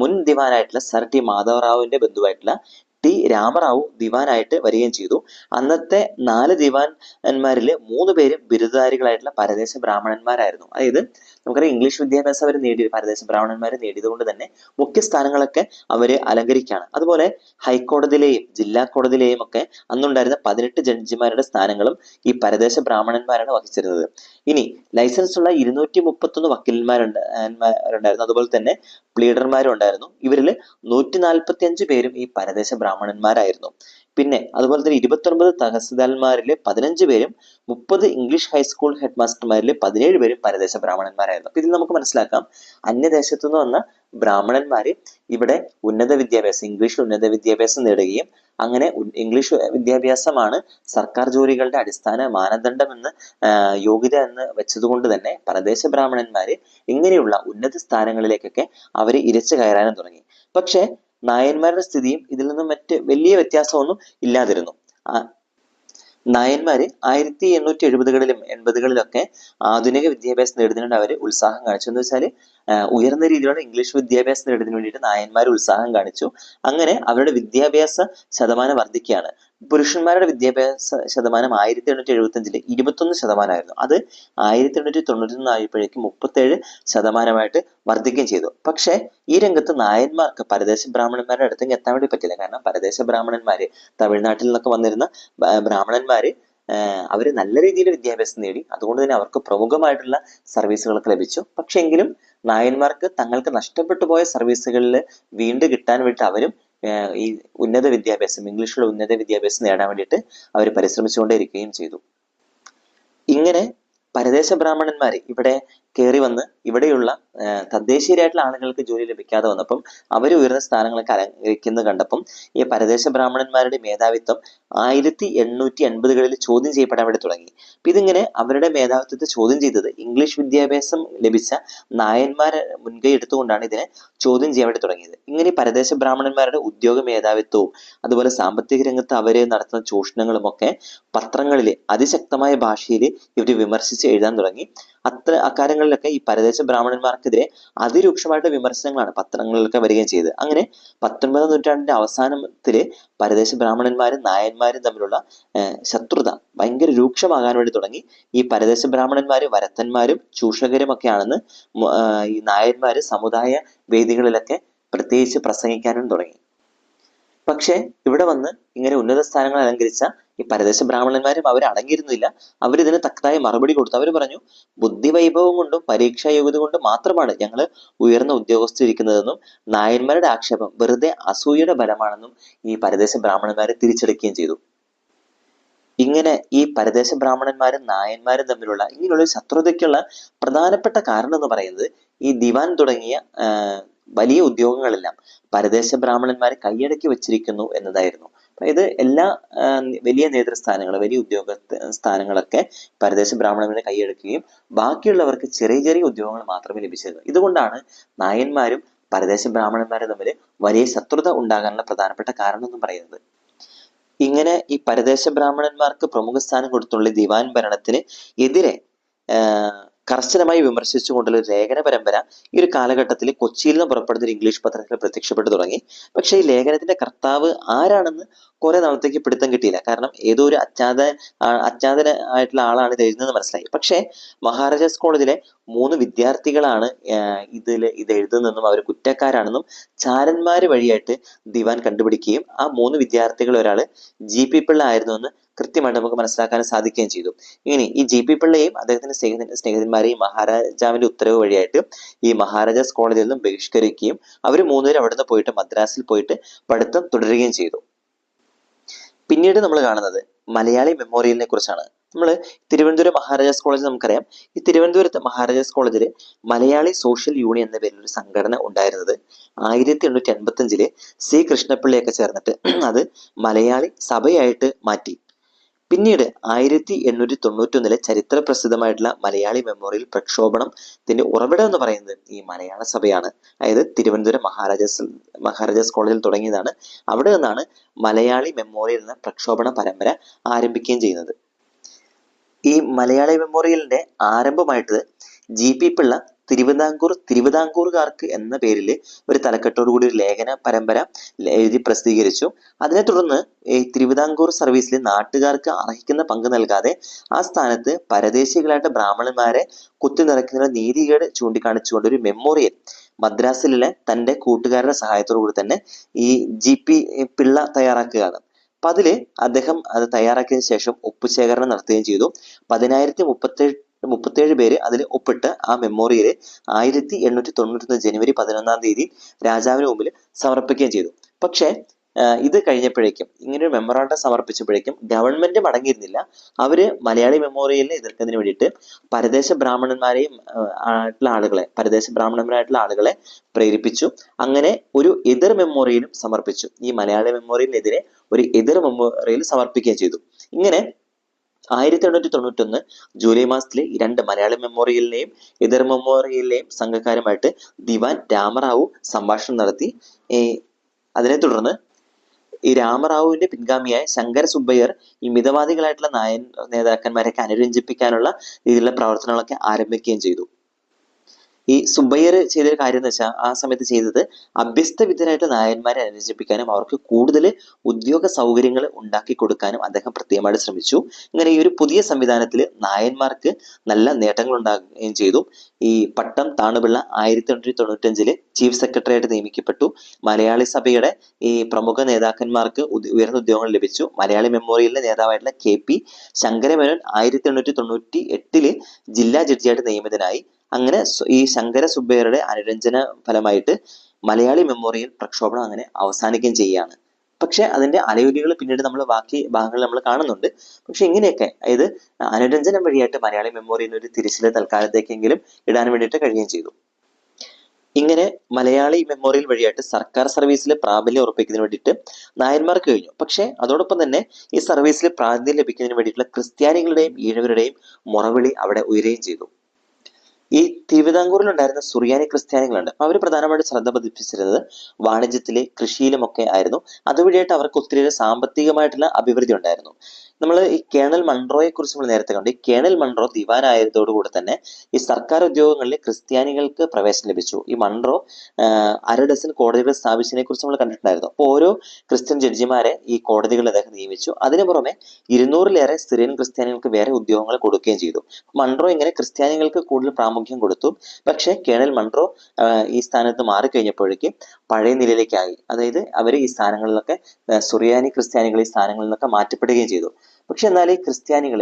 മുൻ ദിവാനായിട്ടുള്ള സർ ടി മാധവറാവുവിന്റെ ബന്ധുവായിട്ടുള്ള ടി രാമറാവു ദിവാനായിട്ട് വരികയും ചെയ്തു. അന്നത്തെ നാല് ദിവാൻമാരിൽ മൂന്ന് പേരും ബിരുദധാരികളായിട്ടുള്ള പരദേശ ബ്രാഹ്മണന്മാരായിരുന്നു. അതായത് നമുക്കറിയാം ഇംഗ്ലീഷ് വിദ്യാഭ്യാസം അവർ നേടി പരദേശ ബ്രാഹ്മണന്മാർ നേടിയതുകൊണ്ട് തന്നെ മുഖ്യ സ്ഥാനങ്ങളൊക്കെ അവർ അലങ്കരിക്കുകയാണ്. അതുപോലെ ഹൈക്കോടതിയിലെയും ജില്ലാ കോടതിയിലെയും ഒക്കെ അന്നുണ്ടായിരുന്ന പതിനെട്ട് ജഡ്ജിമാരുടെ സ്ഥാനങ്ങളും ഈ പരദേശ ബ്രാഹ്മണന്മാരാണ് വഹിച്ചിരുന്നത്. ഇനി ലൈസൻസ് ഉള്ള ഇരുന്നൂറ്റി മുപ്പത്തൊന്ന് വക്കീലന്മാരുണ്ട് അതുപോലെ തന്നെ പ്ലീഡർമാരും ഉണ്ടായിരുന്നു. ഇവരിൽ നൂറ്റി നാൽപ്പത്തി അഞ്ച് പേരും ഈ പരദേശ ബ്രാഹ്മണന്മാരായിരുന്നു. പിന്നെ അതുപോലെ തന്നെ ഇരുപത്തൊൻപത് തഹസിൽദാർമാരിലെ പതിനഞ്ച് പേരും മുപ്പത് ഇംഗ്ലീഷ് ഹൈസ്കൂൾ ഹെഡ് മാസ്റ്റർമാരിലെ പതിനേഴ് പേരും പരദേശ ബ്രാഹ്മണന്മാരായിരുന്നു. അപ്പൊ ഇതിൽ നമുക്ക് മനസ്സിലാക്കാം. അന്യദേശത്തു നിന്ന് വന്ന ബ്രാഹ്മണന്മാര് ഇവിടെ ഉന്നത വിദ്യാഭ്യാസം ഇംഗ്ലീഷ് ഉന്നത വിദ്യാഭ്യാസം നേടുകയും അങ്ങനെ ഇംഗ്ലീഷ് വിദ്യാഭ്യാസമാണ് സർക്കാർ ജോലികളുടെ അടിസ്ഥാന മാനദണ്ഡം എന്ന് യോഗ്യത എന്ന് വെച്ചതുകൊണ്ട് തന്നെ പരദേശ ബ്രാഹ്മണന്മാര് ഇങ്ങനെയുള്ള ഉന്നത സ്ഥാനങ്ങളിലേക്കൊക്കെ അവർ ഇരച്ചു കയറാനും തുടങ്ങി. പക്ഷെ നായന്മാരുടെ സ്ഥിതിയും ഇതിൽ നിന്നും മറ്റ് വലിയ വ്യത്യാസമൊന്നും ഇല്ലാതിരുന്നു. നായന്മാര് ആയിരത്തി എണ്ണൂറ്റി എഴുപതുകളിലും എൺപതുകളിലൊക്കെ ആധുനിക വിദ്യാഭ്യാസം നേടുന്നതിനോട് അവർ ഉത്സാഹം കാണിച്ചു എന്ന് വെച്ചാൽ ഉയർന്ന രീതിയിലുള്ള ഇംഗ്ലീഷ് വിദ്യാഭ്യാസം നേടുന്നതിന് വേണ്ടിയിട്ട് നായന്മാർ ഉത്സാഹം കാണിച്ചു. അങ്ങനെ അവരുടെ വിദ്യാഭ്യാസ ശതമാനം വർദ്ധിക്കുകയാണ്. പുരുഷന്മാരുടെ വിദ്യാഭ്യാസ ശതമാനം ആയിരത്തി എണ്ണൂറ്റി എഴുപത്തി അഞ്ചിൽ ഇരുപത്തൊന്ന് ശതമാനമായിരുന്നു. അത് ആയിരത്തി എണ്ണൂറ്റി തൊണ്ണൂറ്റി ഒന്ന് ആയപ്പോഴേക്കും മുപ്പത്തേഴ് ശതമാനമായിട്ട് വർദ്ധിക്കുകയും ചെയ്തു. പക്ഷേ ഈ രംഗത്ത് നായന്മാർക്ക് പരദേശ ബ്രാഹ്മണന്മാരുടെ അടുത്തേക്ക് എത്താൻ വേണ്ടി പറ്റില്ല. കാരണം പരദേശ ബ്രാഹ്മണന്മാര് തമിഴ്നാട്ടിൽ നിന്നൊക്കെ വന്നിരുന്ന ബ്രാഹ്മണന്മാര് അവർ നല്ല രീതിയിൽ വിദ്യാഭ്യാസം നേടി. അതുകൊണ്ട് തന്നെ അവർക്ക് പ്രമുഖമായിട്ടുള്ള സർവീസുകളൊക്കെ ലഭിച്ചു. പക്ഷെ എങ്കിലും നായന്മാർക്ക് തങ്ങൾക്ക് നഷ്ടപ്പെട്ടു പോയ സർവീസുകളിൽ വീണ്ടും കിട്ടാൻ വേണ്ടി അവരും ഈ ഉന്നത വിദ്യാഭ്യാസം ഇംഗ്ലീഷിലുള്ള ഉന്നത വിദ്യാഭ്യാസം നേടാൻ വേണ്ടിയിട്ട് അവർ പരിശ്രമിച്ചുകൊണ്ടേയിരിക്കുകയും ചെയ്തു. ഇങ്ങനെ പരദേശ ബ്രാഹ്മണന്മാർ ഇവിടെ കയറി വന്ന് ഇവിടെയുള്ള തദ്ദേശീയരായിട്ടുള്ള ആളുകൾക്ക് ജോലി ലഭിക്കാതെ വന്നപ്പം അവർ ഉയർന്ന സ്ഥാനങ്ങളൊക്കെ അലങ്കരിക്കുന്നത് കണ്ടപ്പം ഈ പരദേശ ബ്രാഹ്മണന്മാരുടെ മേധാവിത്വം ആയിരത്തി എണ്ണൂറ്റി എൺപതുകളിൽ ചോദ്യം ചെയ്യപ്പെടാൻ വേണ്ടി തുടങ്ങി. അപ്പൊ ഇതിങ്ങനെ അവരുടെ മേധാവിത്വത്തെ ചോദ്യം ചെയ്തത് ഇംഗ്ലീഷ് വിദ്യാഭ്യാസം ലഭിച്ച നായന്മാരെ മുൻകൈ എടുത്തുകൊണ്ടാണ് ഇതിനെ ചോദ്യം ചെയ്യാൻ വേണ്ടി തുടങ്ങിയത്. ഇങ്ങനെ പരദേശ ബ്രാഹ്മണന്മാരുടെ ഉദ്യോഗ മേധാവിത്വവും അതുപോലെ സാമ്പത്തിക രംഗത്ത് അവർ നടത്തുന്ന ചൂഷണങ്ങളും ഒക്കെ പത്രങ്ങളിൽ അതിശക്തമായ ഭാഷയിൽ ഇവർ വിമർശിച്ച് എഴുതാൻ തുടങ്ങി. അത്ര അക്കാര്യങ്ങളിലൊക്കെ ഈ പരദേശ ബ്രാഹ്മണന്മാർക്കെതിരെ അതിരൂക്ഷമായിട്ട് വിമർശനങ്ങളാണ് പത്രങ്ങളിലൊക്കെ വരികയും ചെയ്തത്. അങ്ങനെ പത്തൊൻപതാം നൂറ്റാണ്ടിന്റെ അവസാനത്തിൽ പരദേശ ബ്രാഹ്മണന്മാരും നായന്മാരും തമ്മിലുള്ള ശത്രുത ഭയങ്കര രൂക്ഷമാകാൻ വേണ്ടി തുടങ്ങി. ഈ പരദേശ ബ്രാഹ്മണന്മാര് വരത്തന്മാരും ചൂഷകരും ഒക്കെയാണെന്ന് ഈ നായന്മാര് സമുദായ വേദികളിലൊക്കെ പ്രത്യേകിച്ച് പ്രസംഗിക്കാനും തുടങ്ങി. പക്ഷേ ഇവിടെ വന്ന് ഇങ്ങനെ ഉന്നത സ്ഥാനങ്ങൾ അലങ്കരിച്ച ഈ പരദേശ ബ്രാഹ്മണന്മാരും അവർ അടങ്ങിയിരുന്നില്ല. അവർ അവരിതിന് തക്കതായ മറുപടി കൊടുത്തു. അവർ പറഞ്ഞു ബുദ്ധിവൈഭവം കൊണ്ടും പരീക്ഷാ യോഗ്യത കൊണ്ടും മാത്രമാണ് ഞങ്ങൾ ഉയർന്ന ഉദ്യോഗസ്ഥരിക്കുന്നതെന്നും നായന്മാരുടെ ആക്ഷേപം വെറുതെ അസൂയയുടെ ബലമാണെന്നും ഈ പരദേശ ബ്രാഹ്മണന്മാരെ തിരിച്ചെടുക്കുകയും ചെയ്തു. ഇങ്ങനെ ഈ പരദേശ ബ്രാഹ്മണന്മാരും നായന്മാരും തമ്മിലുള്ള ഇങ്ങനെയുള്ള ശത്രുതയ്ക്കുള്ള പ്രധാനപ്പെട്ട കാരണം എന്ന് പറയുന്നത് ഈ ദിവാൻ തുടങ്ങിയ വലിയ ഉദ്യോഗങ്ങളെല്ലാം പരദേശ ബ്രാഹ്മണന്മാരെ കൈയടക്കി വെച്ചിരിക്കുന്നു എന്നതായിരുന്നു. അതായത് എല്ലാ വലിയ നേതൃസ്ഥാനങ്ങൾ വലിയ ഉദ്യോഗ സ്ഥാനങ്ങളൊക്കെ പരദേശ ബ്രാഹ്മണന്മാരെ കൈയടക്കുകയും ബാക്കിയുള്ളവർക്ക് ചെറിയ ചെറിയ ഉദ്യോഗങ്ങൾ മാത്രമേ ലഭിച്ചിരുന്നു. ഇതുകൊണ്ടാണ് നായന്മാരും പരദേശ ബ്രാഹ്മണന്മാരും തമ്മിൽ വലിയ ശത്രുത ഉണ്ടാകാനുള്ള പ്രധാനപ്പെട്ട കാരണം എന്ന് പറയുന്നത്. ഇങ്ങനെ ഈ പരദേശ ബ്രാഹ്മണന്മാർക്ക് പ്രമുഖ സ്ഥാനം കൊടുത്തുള്ള ദിവാൻ ഭരണത്തിന് എതിരെ കർശനമായി വിമർശിച്ചുകൊണ്ടുള്ള ഒരു ലേഖന പരമ്പര ഈ ഒരു കാലഘട്ടത്തിൽ കൊച്ചിയിൽ നിന്ന് പുറപ്പെടുന്ന ഒരു ഇംഗ്ലീഷ് പത്രത്തിൽ പ്രത്യക്ഷപ്പെട്ടു തുടങ്ങി. പക്ഷേ ഈ ലേഖനത്തിന്റെ കർത്താവ് ആരാണെന്ന് കുറെ നാളത്തേക്ക് പിടുത്തം കിട്ടിയില്ല. കാരണം ഏതോ ഒരു അജ്ഞാത അജ്ഞാതന ആയിട്ടുള്ള ആളാണ് ഇത് എഴുതുന്നത് മനസ്സിലായി. പക്ഷേ മഹാരാജാസ് കോളേജിലെ മൂന്ന് വിദ്യാർത്ഥികളാണ് ഇതിൽ ഇത് എഴുതുന്നതെന്നും അവർ കുറ്റക്കാരാണെന്നും ചാരന്മാര് വഴിയായിട്ട് ദിവാൻ കണ്ടുപിടിക്കുകയും ആ മൂന്ന് വിദ്യാർത്ഥികൾ ഒരാൾ ജി പി പിള്ള ആയിരുന്നു എന്ന് കൃത്യമായിട്ട് നമുക്ക് മനസ്സിലാക്കാൻ സാധിക്കുകയും ചെയ്തു. ഇനി ഈ ജി പി പിള്ളയെയും അദ്ദേഹത്തിന്റെ സ്നേഹിത സ്നേഹിതന്മാരെയും മഹാരാജാവിന്റെ ഉത്തരവ് വഴിയായിട്ട് ഈ മഹാരാജാസ് കോളേജിൽ നിന്നും ബഹിഷ്കരിക്കുകയും അവർ മൂന്നുപേരും അവിടുന്ന് പോയിട്ട് മദ്രാസിൽ പോയിട്ട് പഠിത്തം തുടരുകയും ചെയ്തു. പിന്നീട് നമ്മൾ കാണുന്നത് മലയാളി മെമ്മോറിയലിനെ കുറിച്ചാണ്. നമ്മൾ തിരുവനന്തപുരം മഹാരാജാസ് കോളേജ് നമുക്കറിയാം. ഈ തിരുവനന്തപുരത്ത് മഹാരാജാസ് കോളേജിൽ മലയാളി സോഷ്യൽ യൂണിയൻ എന്ന പേരിൽ ഒരു സംഘടന ഉണ്ടായിരുന്നത് ആയിരത്തി എണ്ണൂറ്റി എൺപത്തി അഞ്ചിൽ സി കൃഷ്ണപിള്ളയൊക്കെ ചേർന്നിട്ട് അത് മലയാളി സഭയായിട്ട് മാറ്റി. പിന്നീട് ആയിരത്തി എണ്ണൂറ്റി തൊണ്ണൂറ്റൊന്നിലെ ചരിത്ര പ്രസിദ്ധമായിട്ടുള്ള മലയാളി മെമ്മോറിയൽ പ്രക്ഷോഭണത്തിന്റെ ഉറവിടം എന്ന് പറയുന്നത് ഈ മലയാള സഭയാണ്. അതായത് തിരുവനന്തപുരം മഹാരാജാസ് മഹാരാജാസ് കോളേജിൽ തുടങ്ങിയതാണ്. അവിടെ നിന്നാണ് മലയാളി മെമ്മോറിയൽ എന്ന പ്രക്ഷോഭണ പരമ്പര ആരംഭിക്കുകയും ചെയ്യുന്നത്. ഈ മലയാളി മെമ്മോറിയലിന്റെ ആരംഭമായിട്ട് ജി പി പിള്ള തിരുവിതാംകൂർ തിരുവിതാംകൂറുകാർക്ക് എന്ന പേരിൽ ഒരു തലക്കെട്ടോടു കൂടി ഒരു ലേഖന പരമ്പര എഴുതി പ്രസിദ്ധീകരിച്ചു. അതിനെ തുടർന്ന് ഈ തിരുവിതാംകൂർ സർവീസിൽ നാട്ടുകാർക്ക് അർഹിക്കുന്ന പങ്ക് നൽകാതെ ആ സ്ഥാനത്ത് പരദേശികളായിട്ട് ബ്രാഹ്മണന്മാരെ കുത്തി നിറയ്ക്കുന്ന നീതികേട് ചൂണ്ടിക്കാണിച്ചുകൊണ്ട് ഒരു മെമ്മോറിയൽ മദ്രാസിലെ തന്റെ കൂട്ടുകാരുടെ സഹായത്തോടു കൂടി തന്നെ ഈ ജി പി പിള്ള തയ്യാറാക്കുകയാണ്. അപ്പൊ അതിൽ അദ്ദേഹം അത് തയ്യാറാക്കിയതിനു ശേഷം ഒപ്പുശേഖരണം നടത്തുകയും ചെയ്തു. പതിനായിരത്തി മുപ്പത്തേഴ് മുപ്പത്തേഴ് പേര് അതിൽ ഒപ്പിട്ട് ആ മെമ്മോറിയൽ ആയിരത്തി എണ്ണൂറ്റി തൊണ്ണൂറ്റൊന്ന് ജനുവരി പതിനൊന്നാം തീയതി രാജാവിന് മുമ്പിൽ സമർപ്പിക്കുകയും ചെയ്തു. പക്ഷേ ഇത് കഴിഞ്ഞപ്പോഴേക്കും ഇങ്ങനെ ഒരു മെമ്മോറാണ്ടം സമർപ്പിച്ചപ്പോഴേക്കും ഗവൺമെന്റ് മടങ്ങിയിരുന്നില്ല. അവർ മലയാളി മെമ്മോറിയലിനെ എതിർക്കുന്നതിന് വേണ്ടിയിട്ട് പരദേശ ബ്രാഹ്മണന്മാരെയും ആയിട്ടുള്ള ആളുകളെ പരദേശ ബ്രാഹ്മണന്മാരായിട്ടുള്ള ആളുകളെ പ്രേരിപ്പിച്ചു. അങ്ങനെ ഒരു എതിർ മെമ്മോറിയലും സമർപ്പിച്ചു. ഈ മലയാളി മെമ്മോറിയലിനെതിരെ ഒരു എതിർ മെമ്മോറിയൽ സമർപ്പിക്കുകയും ചെയ്തു. ഇങ്ങനെ ആയിരത്തി എണ്ണൂറ്റി തൊണ്ണൂറ്റൊന്ന് ജൂലൈ മാസത്തിലെ രണ്ട് മലയാള മെമ്മോറിയലിനെയും എതിർ മെമ്മോറിയലിനെയും സംഘക്കാരുമായിട്ട് ദിവാൻ രാമറാവു സംഭാഷണം നടത്തി. അതിനെ തുടർന്ന് ഈ രാമറാവുവിന്റെ പിൻഗാമിയായ ശങ്കര സുബ്ബയ്യർ ഈ മിതവാദികളായിട്ടുള്ള നായൻ നേതാക്കന്മാരെയൊക്കെ അനുരഞ്ജിപ്പിക്കാനുള്ള രീതിയിലുള്ള പ്രവർത്തനങ്ങളൊക്കെ ആരംഭിക്കുകയും ചെയ്തു. ഈ സുബയ്യർ ചെയ്തൊരു കാര്യം എന്ന് വെച്ചാൽ ആ സമയത്ത് ചെയ്തത് അഭ്യസ്ത വിദ്യരായിട്ടുള്ള നായന്മാരെ അനുരഞ്ജിപ്പിക്കാനും അവർക്ക് കൂടുതൽ ഉദ്യോഗ സൗകര്യങ്ങൾ ഉണ്ടാക്കി കൊടുക്കാനും അദ്ദേഹം പ്രത്യേകമായിട്ട് ശ്രമിച്ചു. ഇങ്ങനെ ഈ ഒരു പുതിയ സംവിധാനത്തിൽ നായന്മാർക്ക് നല്ല നേട്ടങ്ങൾ ഉണ്ടാകുകയും ചെയ്തു. ഈ പട്ടം താണുപിള്ള ആയിരത്തി തൊള്ളായിരത്തി തൊണ്ണൂറ്റഞ്ചിൽ ചീഫ് സെക്രട്ടറി ആയിട്ട് നിയമിക്കപ്പെട്ടു. മലയാളി സഭയുടെ ഈ പ്രമുഖ നേതാക്കന്മാർക്ക് ഉയർന്ന ഉദ്യോഗങ്ങൾ ലഭിച്ചു. മലയാളി മെമ്മോറിയലിന്റെ നേതാവായിട്ടുള്ള കെ പി ശങ്കരമേനോൻ ആയിരത്തി എണ്ണൂറ്റി തൊണ്ണൂറ്റി എട്ടിൽ ജില്ലാ ജഡ്ജിയായിട്ട് നിയമിതനായി. അങ്ങനെ ഈ ശങ്കര സുബ്ബയ്യരുടെ അനുരഞ്ജന ഫലമായിട്ട് മലയാളി മെമ്മോറിയൽ പ്രക്ഷോഭണം അങ്ങനെ അവസാനിക്കുകയും ചെയ്യുകയാണ് പക്ഷെ അതിന്റെ അലയൊലികൾ പിന്നീട് നമ്മൾ ബാക്കി ഭാഗങ്ങളിൽ നമ്മൾ കാണുന്നുണ്ട്. പക്ഷെ ഇങ്ങനെയൊക്കെ അതായത് അനുരഞ്ജനം വഴിയായിട്ട് മലയാളി മെമ്മോറിയൽ ഒരു തിരിച്ചിൽ തൽക്കാലത്തേക്കെങ്കിലും ഇടാൻ വേണ്ടിയിട്ട് കഴിയുകയും ചെയ്തു. ഇങ്ങനെ മലയാളി മെമ്മോറിയൽ വഴിയായിട്ട് സർക്കാർ സർവീസിൽ പ്രാബല്യം ഉറപ്പിക്കുന്നതിന് വേണ്ടിയിട്ട് നായന്മാർക്ക് കഴിഞ്ഞു. പക്ഷെ അതോടൊപ്പം തന്നെ ഈ സർവീസിൽ പ്രാതിനിധ്യം ലഭിക്കുന്നതിന് വേണ്ടിയിട്ടുള്ള ക്രിസ്ത്യാനികളുടെയും ഈഴവരുടെയും മുറവിളി അവിടെ ഉയരുകയും ചെയ്തു. ഈ തിരുവിതാംകൂറിൽ ഉണ്ടായിരുന്ന സുറിയാനി ക്രിസ്ത്യാനികളുണ്ട്. അവർ പ്രധാനമായിട്ട് ശ്രദ്ധ പതിപ്പിച്ചിരുന്നത് വാണിജ്യത്തിലെ കൃഷിയിലുമൊക്കെ ആയിരുന്നു. അതുവഴിയായിട്ട് അവർക്ക് ഒത്തിരിയേറെ സാമ്പത്തികമായിട്ടുള്ള അഭിവൃദ്ധി ഉണ്ടായിരുന്നു. നമ്മൾ ഈ കേണൽ മൺട്രോയെ കുറിച്ച് നമ്മൾ നേരത്തെ കണ്ടു. ഈ കേണൽ മൺട്രോ ദിവാനായതോടുകൂടി തന്നെ ഈ സർക്കാർ ഉദ്യോഗങ്ങളിൽ ക്രിസ്ത്യാനികൾക്ക് പ്രവേശനം ലഭിച്ചു. ഈ മൺട്രോ അര ഡസൻ കോടതികൾ സ്ഥാപിച്ചതിനെ കുറിച്ച് നമ്മൾ കണ്ടിട്ടുണ്ടായിരുന്നു. അപ്പോൾ ഓരോ ക്രിസ്ത്യൻ ജഡ്ജിമാരെ ഈ കോടതികളിൽ അദ്ദേഹം നിയമിച്ചു. അതിനു പുറമെ ഇരുന്നൂറിലേറെ സിറിയൻ ക്രിസ്ത്യാനികൾക്ക് വേറെ ഉദ്യോഗങ്ങൾ കൊടുക്കുകയും ചെയ്തു. മൺട്രോ ഇങ്ങനെ ക്രിസ്ത്യാനികൾക്ക് കൂടുതൽ പ്രാമുഖ്യം കൊടുത്തു. പക്ഷേ കേണൽ മൺട്രോ ഈ സ്ഥാനത്ത് മാറിക്കഴിഞ്ഞപ്പോഴേക്ക് പഴയ നിലയിലേക്കായി. അതായത് അവർ ഈ സ്ഥാനങ്ങളിലൊക്കെ സുറിയാനി ക്രിസ്ത്യാനികൾ ഈ സ്ഥാനങ്ങളിൽ നിന്നൊക്കെ മാറ്റപ്പെടുകയും ചെയ്തു. പക്ഷെ എന്നാൽ ഈ ക്രിസ്ത്യാനികൾ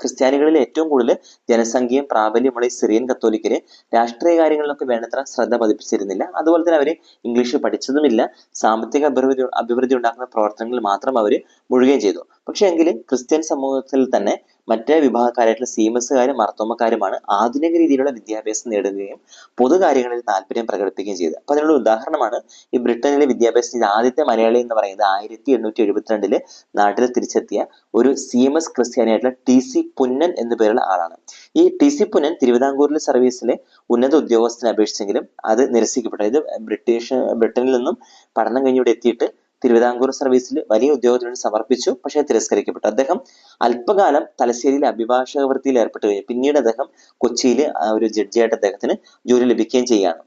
ക്രിസ്ത്യാനികളിൽ ഏറ്റവും കൂടുതൽ ജനസംഖ്യയും പ്രാബല്യമുള്ള ഈ സിറിയൻ കത്തോലിക്കര് രാഷ്ട്രീയ കാര്യങ്ങളിലൊക്കെ വേണ്ടത്ര ശ്രദ്ധ പതിപ്പിച്ചിരുന്നില്ല. അതുപോലെ തന്നെ അവർ ഇംഗ്ലീഷ് പഠിച്ചതുമില്ല. സാമ്പത്തിക അഭിവൃദ്ധി അഭിവൃദ്ധി ഉണ്ടാക്കുന്ന പ്രവർത്തനങ്ങളിൽ മാത്രം അവർ മുഴുകുകയും ചെയ്തു. പക്ഷെ എങ്കിലും ക്രിസ്ത്യൻ സമൂഹത്തിൽ തന്നെ മറ്റേ വിഭാഗക്കാരായിട്ടുള്ള സീമസുകാരും മർത്തോമക്കാരുമാണ് ആധുനിക രീതിയിലുള്ള വിദ്യാഭ്യാസം നേടുകയും പൊതുകാര്യങ്ങളിൽ താല്പര്യം പ്രകടിപ്പിക്കുകയും ചെയ്തത്. അപ്പൊ അതിനുള്ള ഉദാഹരണമാണ് ഈ ബ്രിട്ടനിലെ വിദ്യാഭ്യാസത്തിൽ ആദ്യത്തെ മലയാളി എന്ന് പറയുന്നത് ആയിരത്തി എണ്ണൂറ്റി എഴുപത്തിരണ്ടിൽ നാട്ടിൽ തിരിച്ചെത്തിയ ഒരു സി എം എസ് ക്രിസ്ത്യാനിയായിട്ടുള്ള ടി സി പുന്നൻ എന്നു പേരുള്ള ആളാണ്. ഈ ടി സി പുന്നൻ തിരുവിതാംകൂറിലെ സർവീസിലെ ഉന്നത ഉദ്യോഗസ്ഥനെ അപേക്ഷിച്ചെങ്കിലും അത് നിരസിക്കപ്പെട്ടു. അതായത് ബ്രിട്ടീഷ് ബ്രിട്ടനിൽ നിന്നും പഠനം കഴിഞ്ഞ് ഇവിടെ എത്തിയിട്ട് തിരുവിതാംകൂർ സർവീസിൽ വലിയ ഉദ്യോഗത്തിന് സമർപ്പിച്ചു പക്ഷേ തിരസ്കരിക്കപ്പെട്ടു. അദ്ദേഹം അല്പകാലം തലശ്ശേരിയിലെ അഭിഭാഷക വൃത്തിയിൽ ഏർപ്പെട്ടു കഴിഞ്ഞു. പിന്നീട് അദ്ദേഹം കൊച്ചിയിൽ ഒരു ജഡ്ജിയായിട്ട് അദ്ദേഹത്തിന് ജോലി ലഭിക്കുകയും ചെയ്യുകയാണ്.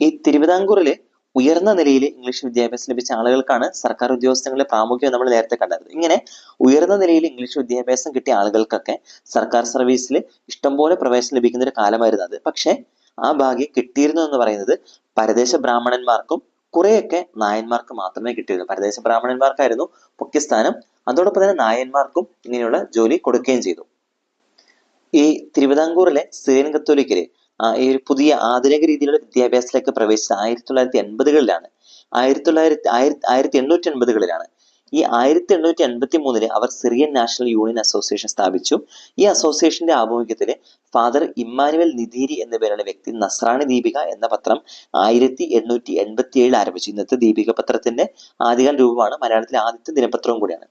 ഈ തിരുവിതാംകൂറിലെ ഉയർന്ന നിലയിൽ ഇംഗ്ലീഷ് വിദ്യാഭ്യാസം ലഭിച്ച ആളുകൾക്കാണ് സർക്കാർ ഉദ്യോഗസ്ഥങ്ങളുടെ പ്രാമുഖ്യം നമ്മൾ നേരത്തെ കണ്ടത്. ഇങ്ങനെ ഉയർന്ന നിലയിൽ ഇംഗ്ലീഷ് വിദ്യാഭ്യാസം കിട്ടിയ ആളുകൾക്കൊക്കെ സർക്കാർ സർവീസിൽ ഇഷ്ടംപോലെ പ്രവേശനം ലഭിക്കുന്ന ഒരു കാലമായിരുന്നു അത്. പക്ഷേ ആ ഭാഗ്യം കിട്ടിയിരുന്നു എന്ന് പറയുന്നത് പരദേശ ബ്രാഹ്മണന്മാർക്കും കുറെയൊക്കെ നായന്മാർക്ക് മാത്രമേ കിട്ടിയിരുന്നു പരദേശ ബ്രാഹ്മണന്മാർക്കായിരുന്നു മുഖ്യസ്ഥാനം. അതോടൊപ്പം തന്നെ നായന്മാർക്കും ഇങ്ങനെയുള്ള ജോലി കൊടുക്കുകയും ചെയ്തു. ഈ തിരുവിതാംകൂറിലെ സിറിയൻ കത്തോലിക്കര് ഈ ഒരു പുതിയ ആധുനിക രീതിയിലുള്ള വിദ്യാഭ്യാസത്തിലേക്ക് പ്രവേശിച്ചത് ആയിരത്തി തൊള്ളായിരത്തി എൺപതുകളിലാണ് ആയിരത്തി തൊള്ളായിരത്തി ആയിരത്തി ആയിരത്തി എണ്ണൂറ്റി എൺപതുകളിലാണ് ഈ ആയിരത്തി എണ്ണൂറ്റി എൺപത്തി മൂന്നിൽ അവർ സിറിയൻ നാഷണൽ യൂണിയൻ അസോസിയേഷൻ സ്ഥാപിച്ചു. ഈ അസോസിയേഷന്റെ ആഭിമുഖ്യത്തിൽ ഫാദർ ഇമ്മാനുവൽ നിധീരി എന്ന പേരുള്ള വ്യക്തി നസ്രാണി ദീപിക എന്ന പത്രം ആയിരത്തി എണ്ണൂറ്റി എൺപത്തി ഏഴിൽ ആരംഭിച്ചു. ഇന്നത്തെ ദീപിക പത്രത്തിന്റെ ആദ്യകാല രൂപമാണ് മലയാളത്തിലെ ആദ്യത്തെ ദിനപത്രവും കൂടിയാണ്.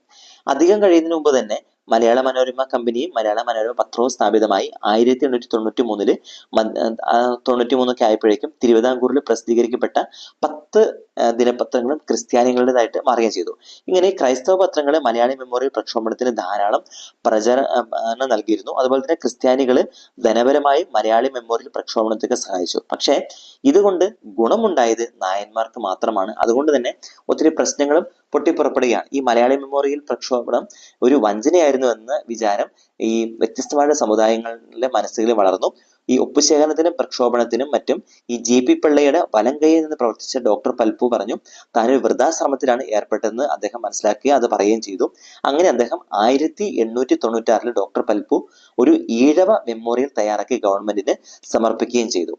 അധികം കഴിയുന്നതിന് മുമ്പ് തന്നെ മലയാള മനോരമ കമ്പനിയും മലയാള മനോരമ പത്രവും സ്ഥാപിതമായി ആയിരത്തി എണ്ണൂറ്റി തൊണ്ണൂറ്റി മൂന്നിൽ തൊണ്ണൂറ്റി മൂന്നൊക്കെ ആയപ്പോഴേക്കും തിരുവിതാംകൂറിൽ പ്രസിദ്ധീകരിക്കപ്പെട്ട പത്ത് ദിനപത്രങ്ങളും ക്രിസ്ത്യാനികളുടേതായിട്ട് മാറുകയും ചെയ്തു. ഇങ്ങനെ ക്രൈസ്തവ പത്രങ്ങൾ മലയാളി മെമ്മോറിയൽ പ്രക്ഷോഭത്തിന് ധാരാളം പ്രചരണം നൽകിയിരുന്നു. അതുപോലെ തന്നെ ക്രിസ്ത്യാനികൾ ധനപരമായി മലയാളി മെമ്മോറിയൽ പ്രക്ഷോഭണത്തിലേക്ക് സഹായിച്ചു. പക്ഷേ ഇതുകൊണ്ട് ഗുണമുണ്ടായത് നായന്മാർക്ക് മാത്രമാണ്. അതുകൊണ്ട് തന്നെ ഒത്തിരി പ്രശ്നങ്ങളും പൊട്ടിപ്പുറപ്പെടുകയാണ്. ഈ മലയാളി മെമ്മോറിയൽ പ്രക്ഷോഭം ഒരു വഞ്ചനയായിരുന്നു എന്ന വിചാരം ഈ വ്യത്യസ്തമായ സമുദായങ്ങളിലെ മനസ്സുകളിൽ വളർന്നു. ഈ ഒപ്പുശേഖരണത്തിനും പ്രക്ഷോഭണത്തിനും മറ്റും ഈ ജെ പി പിള്ളയുടെ വലം കൈയിൽ നിന്ന് പ്രവർത്തിച്ച ഡോക്ടർ പൽപ്പു പറഞ്ഞു താനൊരു വൃദ്ധാശ്രമത്തിലാണ് ഏർപ്പെട്ടതെന്ന് അദ്ദേഹം മനസ്സിലാക്കുകയും അത് പറയുകയും ചെയ്തു. അങ്ങനെ അദ്ദേഹം ആയിരത്തി എണ്ണൂറ്റി തൊണ്ണൂറ്റാറിൽ ഡോക്ടർ പൽപ്പു ഒരു ഈഴവ മെമ്മോറിയൽ തയ്യാറാക്കി ഗവൺമെന്റിന് സമർപ്പിക്കുകയും ചെയ്തു.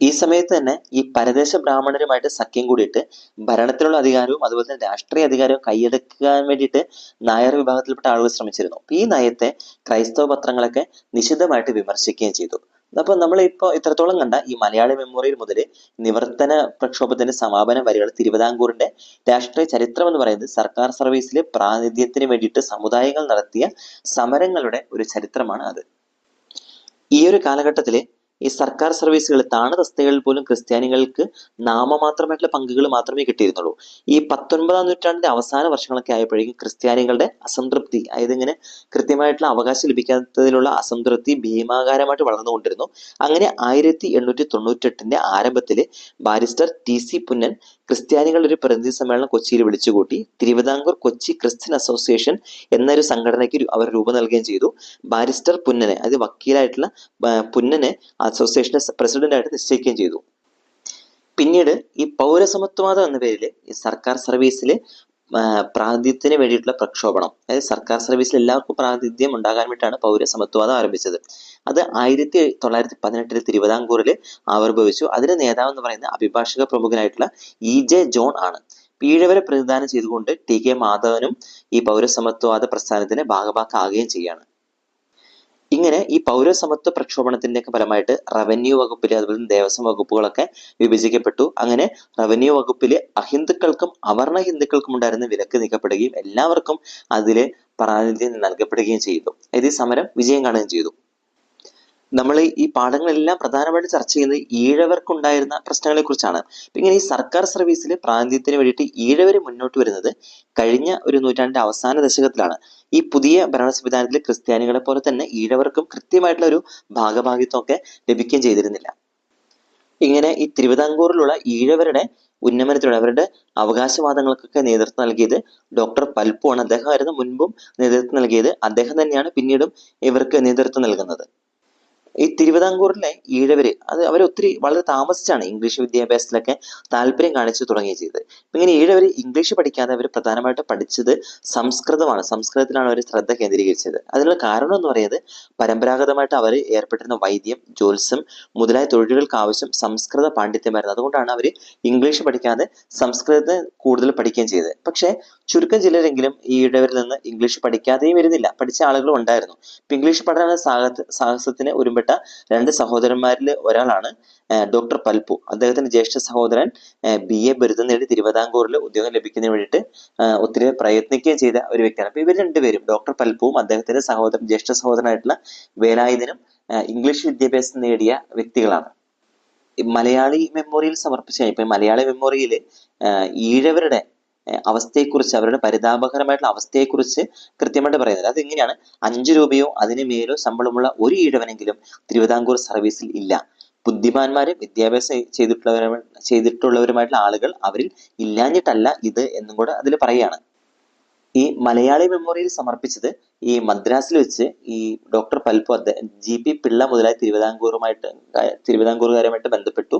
ഈ സമയത്ത് തന്നെ ഈ പരദേശ ബ്രാഹ്മണരുമായിട്ട് സഖ്യം കൂടിയിട്ട് ഭരണത്തിലുള്ള അധികാരവും അതുപോലെ തന്നെ രാഷ്ട്രീയ അധികാരവും കൈയടക്കാൻ വേണ്ടിയിട്ട് നായർ വിഭാഗത്തിൽപ്പെട്ട ആളുകൾ ശ്രമിച്ചിരുന്നു. ഈ നയത്തെ ക്രൈസ്തവ പത്രങ്ങളൊക്കെ നിശിതമായിട്ട് വിമർശിക്കുകയും ചെയ്തു. അപ്പൊ നമ്മൾ ഇപ്പോൾ ഇത്രത്തോളം കണ്ട ഈ മലയാളി മെമ്മോറിയൽ മുതൽ നിവർത്തന പ്രക്ഷോഭത്തിന്റെ സമാപനം വരെയുള്ള തിരുവിതാംകൂറിന്റെ രാഷ്ട്രീയ ചരിത്രം എന്ന് പറയുന്നത് സർക്കാർ സർവീസിലെ പ്രാതിനിധ്യത്തിന് വേണ്ടിയിട്ട് സമുദായങ്ങൾ നടത്തിയ സമരങ്ങളുടെ ഒരു ചരിത്രമാണ് അത്. ഈ ഒരു കാലഘട്ടത്തിൽ ഈ സർക്കാർ സർവീസുകൾ താണ തസ്തികകളിൽ പോലും ക്രിസ്ത്യാനികൾക്ക് നാമമാത്രമായിട്ടുള്ള പങ്കുകൾ മാത്രമേ കിട്ടിയിരുന്നുള്ളൂ. ഈ പത്തൊൻപതാം നൂറ്റാണ്ടിന്റെ അവസാന വർഷങ്ങളൊക്കെ ആയപ്പോഴേക്കും ക്രിസ്ത്യാനികളുടെ അസംതൃപ്തി അതായത് ഇങ്ങനെ കൃത്യമായിട്ടുള്ള അവകാശം ലഭിക്കാത്തതിലുള്ള അസംതൃപ്തി ഭീമാകാരമായിട്ട് വളർന്നുകൊണ്ടിരുന്നു. അങ്ങനെ ആയിരത്തി എണ്ണൂറ്റി തൊണ്ണൂറ്റെട്ടിന്റെ ആരംഭത്തിൽ ബാരിസ്റ്റർ ടി സി പുന്നൻ ക്രിസ്ത്യാനികളുടെ ഒരു പ്രതിനിധി സമ്മേളനം കൊച്ചിയിൽ വിളിച്ചുകൂട്ടി തിരുവിതാംകൂർ കൊച്ചി ക്രിസ്ത്യൻ അസോസിയേഷൻ എന്നൊരു സംഘടനയ്ക്ക് അവർ രൂപം നൽകുകയും ചെയ്തു. ബാരിസ്റ്റർ പുന്നനെ അതായത് വക്കീലായിട്ടുള്ള പുന്നനെ അസോസിയേഷന്റെ പ്രസിഡന്റ് ആയിട്ട് നിശ്ചയിക്കുകയും ചെയ്തു. പിന്നീട് ഈ പൗരസമത്വവാദം എന്ന പേരിൽ ഈ സർക്കാർ സർവീസിൽ പ്രാതിനിധ്യത്തിന് വേണ്ടിയിട്ടുള്ള പ്രക്ഷോഭണം. അതായത് സർക്കാർ സർവീസിൽ എല്ലാവർക്കും പ്രാതിനിധ്യം ഉണ്ടാകാൻ വേണ്ടിയിട്ടാണ് പൗരസമത്വവാദം ആരംഭിച്ചത്. അത് ആയിരത്തി തൊള്ളായിരത്തി പതിനെട്ടിൽ തിരുവിതാംകൂറിൽ ആവിർഭവിച്ചു. അതിന് നേതാവ് എന്ന് പറയുന്ന അഭിഭാഷക പ്രമുഖനായിട്ടുള്ള ഇ ജെ ജോൺ ആണ്. പീഴവരെ പ്രതിദാനം ചെയ്തുകൊണ്ട് ടി കെ മാധവനും ഈ പൗരസമത്വവാദ പ്രസ്ഥാനത്തിന് ഭാഗഭാക്കാകുകയും ചെയ്യാണ്. ഇങ്ങനെ ഈ പൗരസമത്വ പ്രക്ഷോഭണത്തിന്റെയൊക്കെ ഫലമായിട്ട് റവന്യൂ വകുപ്പിലെ അതുപോലെ ദേവസ്വം വകുപ്പുകളൊക്കെ വിഭജിക്കപ്പെട്ടു. അങ്ങനെ റവന്യൂ വകുപ്പിലെ അഹിന്ദുക്കൾക്കും അവർണ ഹിന്ദുക്കൾക്കും ഉണ്ടായിരുന്ന വിലക്ക് നീക്കപ്പെടുകയും എല്ലാവർക്കും അതിൽ പ്രാതിനിധ്യം നൽകപ്പെടുകയും ചെയ്തു. അതായത് സമരം വിജയം കാണുകയും ചെയ്തു. നമ്മൾ ഈ പാഠങ്ങളെല്ലാം പ്രധാനമായിട്ട് ചർച്ച ചെയ്യുന്നത് ഈഴവർക്കുണ്ടായിരുന്ന പ്രശ്നങ്ങളെ കുറിച്ചാണ് ഇങ്ങനെ ഈ സർക്കാർ സർവീസിൽ പ്രാതിനിധ്യത്തിന് വേണ്ടിയിട്ട് ഈഴവർ മുന്നോട്ട് വരുന്നത് കഴിഞ്ഞ ഒരു നൂറ്റാണ്ടിന്റെ അവസാന ദശകത്തിലാണ്. ഈ പുതിയ ഭരണ സംവിധാനത്തിൽ ക്രിസ്ത്യാനികളെ പോലെ തന്നെ ഈഴവർക്കും കൃത്യമായിട്ടുള്ള ഒരു ഭാഗഭാഗിത്വമൊക്കെ ലഭിക്കുകയും ചെയ്തിരുന്നില്ല. ഇങ്ങനെ ഈ തിരുവിതാംകൂറിലുള്ള ഈഴവരുടെ ഉന്നമനത്തിലൂടെ അവരുടെ അവകാശവാദങ്ങൾക്കൊക്കെ നേതൃത്വം നൽകിയത് ഡോക്ടർ പൽപ്പു ആണ് അദ്ദേഹമായിരുന്നു മുൻപും നേതൃത്വം നൽകിയത്. അദ്ദേഹം തന്നെയാണ് പിന്നീടും ഇവർക്ക് നേതൃത്വം നൽകുന്നത്. ഈ തിരുവിതാംകൂറിലെ ഈഴവര് അത് അവർ ഒത്തിരി വളരെ താമസിച്ചാണ് ഇംഗ്ലീഷ് വിദ്യാഭ്യാസത്തിലൊക്കെ താല്പര്യം കാണിച്ചു തുടങ്ങുകയും ചെയ്തത്. ഇങ്ങനെ ഈഴവര് ഇംഗ്ലീഷ് പഠിക്കാതെ അവർ പ്രധാനമായിട്ട് പഠിച്ചത് സംസ്കൃതമാണ്. സംസ്കൃതത്തിലാണ് അവർ ശ്രദ്ധ കേന്ദ്രീകരിച്ചത്. അതിനുള്ള കാരണം എന്ന് പറയുന്നത് പരമ്പരാഗതമായിട്ട് അവർ ഏർപ്പെട്ടിരുന്ന വൈദ്യം ജ്യോത്സ്യം മുതലായ തൊഴിലുകൾക്ക് ആവശ്യം സംസ്കൃത പാണ്ഡിത്യമായിരുന്നു. അതുകൊണ്ടാണ് അവർ ഇംഗ്ലീഷ് പഠിക്കാതെ സംസ്കൃതത്തെ കൂടുതൽ പഠിക്കുകയും ചെയ്തത്. പക്ഷേ ചുരുക്കം ചിലരെങ്കിലും ഈഴവരിൽ നിന്ന് ഇംഗ്ലീഷ് പഠിക്കാതെയും വരുന്നില്ല. പഠിച്ച ആളുകളും ഉണ്ടായിരുന്നു. ഇപ്പൊ ഇംഗ്ലീഷ് പഠന സാഹ- സാഹസത്തിന് ഒരുമ്പെട്ട രണ്ട് സഹോദരന്മാരിൽ ഒരാളാണ് ഡോക്ടർ പൽപ്പു. അദ്ദേഹത്തിന്റെ ജ്യേഷ്ഠ സഹോദരൻ ബി. എ. ബിരുദം നേടി തിരുവിതാംകൂറിൽ ഉദ്യോഗം ലഭിക്കുന്നതിന് വേണ്ടിയിട്ട് ഒത്തിരി പ്രയത്നിക്കുകയും ചെയ്ത ഒരു വ്യക്തിയാണ്. അപ്പൊ ഇവർ രണ്ടുപേരും ഡോക്ടർ പൽപ്പുവും അദ്ദേഹത്തിന്റെ സഹോദരൻ ജ്യേഷ്ഠ സഹോദരനായിട്ടുള്ള വേലായുധനും ഇംഗ്ലീഷ് വിദ്യാഭ്യാസം നേടിയ വ്യക്തികളാണ്. മലയാളി മെമ്മോറിയൽ സമർപ്പിച്ച ഇപ്പൊ മലയാളി മെമ്മോറിയൽ ഈഴവരുടെ അവസ്ഥയെക്കുറിച്ച് അവരുടെ പരിതാപകരമായിട്ടുള്ള അവസ്ഥയെക്കുറിച്ച് കൃത്യമായിട്ട് അത് എങ്ങനെയാണ്? അഞ്ചു രൂപയോ അതിന് മേലോ ശമ്പളമുള്ള ഒരു ഈഴവനെങ്കിലും തിരുവിതാംകൂർ സർവീസിൽ ഇല്ല. ബുദ്ധിമാന്മാരും വിദ്യാഭ്യാസം ചെയ്തിട്ടുള്ളവരും ചെയ്തിട്ടുള്ളവരുമായിട്ടുള്ള ആളുകൾ അവരിൽ ഇല്ലാഞ്ഞിട്ടല്ല ഇത് എന്നും കൂടെ അതിൽ പറയാണ് ഈ മലയാളി മെമ്മോറിയൽ സമർപ്പിച്ചത് ഈ മദ്രാസിൽ വെച്ച് ഈ ഡോക്ടർ പൽപ്പു അദ്ദേഹം ജി പി പിള്ള മുതലായ തിരുവിതാംകൂറുമായിട്ട് തിരുവിതാംകൂറുകാരുമായിട്ട് ബന്ധപ്പെട്ടു.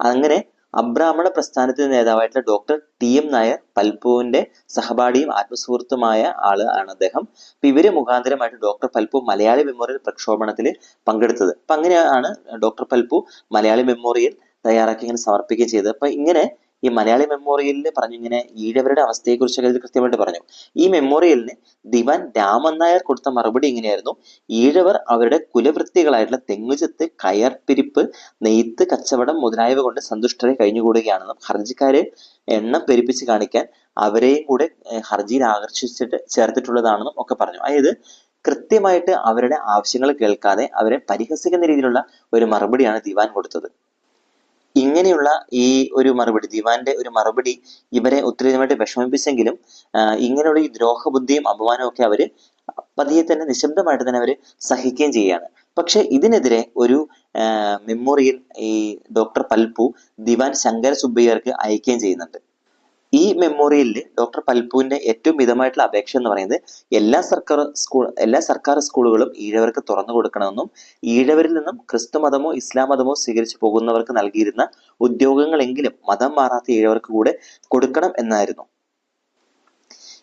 അങ്ങനെ അബ്രാഹ്മണ പ്രസ്ഥാനത്തിന്റെ നേതാവായിട്ടുള്ള ഡോക്ടർ ടി എം നായർ പൽപ്പുവിന്റെ സഹപാഠിയും ആത്മസുഹൃത്തുമായ ആൾ ആണ് അദ്ദേഹം. അപ്പൊ ഇവർ മുഖാന്തരമായിട്ട് ഡോക്ടർ പൽപ്പു മലയാളി മെമ്മോറിയൽ പ്രക്ഷോഭണത്തിൽ പങ്കെടുത്തത്. അപ്പൊ അങ്ങനെയാണ് ഡോക്ടർ പൽപ്പു മലയാളി മെമ്മോറിയൽ തയ്യാറാക്കി ഇങ്ങനെ സമർപ്പിക്കുകയും ചെയ്തത്. അപ്പൊ ഇങ്ങനെ ഈ മലയാളി മെമ്മോറിയലിൽ പറഞ്ഞിങ്ങനെ ഈഴവരുടെ അവസ്ഥയെക്കുറിച്ചൊക്കെ ഇത് കൃത്യമായിട്ട് പറഞ്ഞു. ഈ മെമ്മോറിയലിന് ദിവാൻ രാമൻ നായർ കൊടുത്ത മറുപടി ഇങ്ങനെയായിരുന്നു ഈഴവർ അവരുടെ കുലവൃത്തികളായിട്ടുള്ള തെങ്ങുചെത്ത് കയർപ്പിരിപ്പ് നെയ്ത്ത് കച്ചവടം മുതലായവ കൊണ്ട് സന്തുഷ്ടരെ കഴിഞ്ഞുകൂടുകയാണെന്നും ഹർജിക്കാരെ എണ്ണം പെരുപ്പിച്ച് കാണിക്കാൻ അവരെയും കൂടെ ഹർജിയിൽ ആകർഷിച്ചിട്ട് ചേർത്തിട്ടുള്ളതാണെന്നും ഒക്കെ പറഞ്ഞു. അതായത് കൃത്യമായിട്ട് അവരുടെ ആവശ്യങ്ങൾ കേൾക്കാതെ അവരെ പരിഹസിക്കുന്ന രീതിയിലുള്ള ഒരു മറുപടിയാണ് ദിവാൻ കൊടുത്തത്. ഇങ്ങനെയുള്ള ഈ ഒരു മറുപടി ദിവാന്റെ ഒരു മറുപടി ഇവരെ ഒത്തിരിയുമായിട്ട് വിഷമിപ്പിച്ചെങ്കിലും ഇങ്ങനെയുള്ള ഈ ദ്രോഹബുദ്ധിയും അപമാനവും ഒക്കെ അവർ പതിയെ തന്നെ നിശബ്ദമായിട്ട് തന്നെ അവർ സഹിക്കുകയും ചെയ്യുകയാണ്. പക്ഷെ ഇതിനെതിരെ ഒരു മെമ്മോറിയൽ ഈ ഡോക്ടർ പൽപ്പു ദിവാൻ ശങ്കര സുബ്ബയ്യർക്ക് അയക്കുകയും ചെയ്യുന്നുണ്ട്. ഈ മെമ്മോറിയലിൽ ഡോക്ടർ പൽപ്പുവിന്റെ ഏറ്റവും മിതമായിട്ടുള്ള അപേക്ഷ എന്ന് പറയുന്നത് എല്ലാ സർക്കാർ സ്കൂൾ എല്ലാ സർക്കാർ സ്കൂളുകളും ഈഴവർക്ക് തുറന്നു കൊടുക്കണമെന്നും ഈഴവരിൽ നിന്നും ക്രിസ്തു മതമോ ഇസ്ലാം മതമോ സ്വീകരിച്ചു പോകുന്നവർക്ക് നൽകിയിരുന്ന ഉദ്യോഗങ്ങളെങ്കിലും മതം മാറാത്ത ഈഴവർക്ക് കൂടെ കൊടുക്കണം എന്നായിരുന്നു.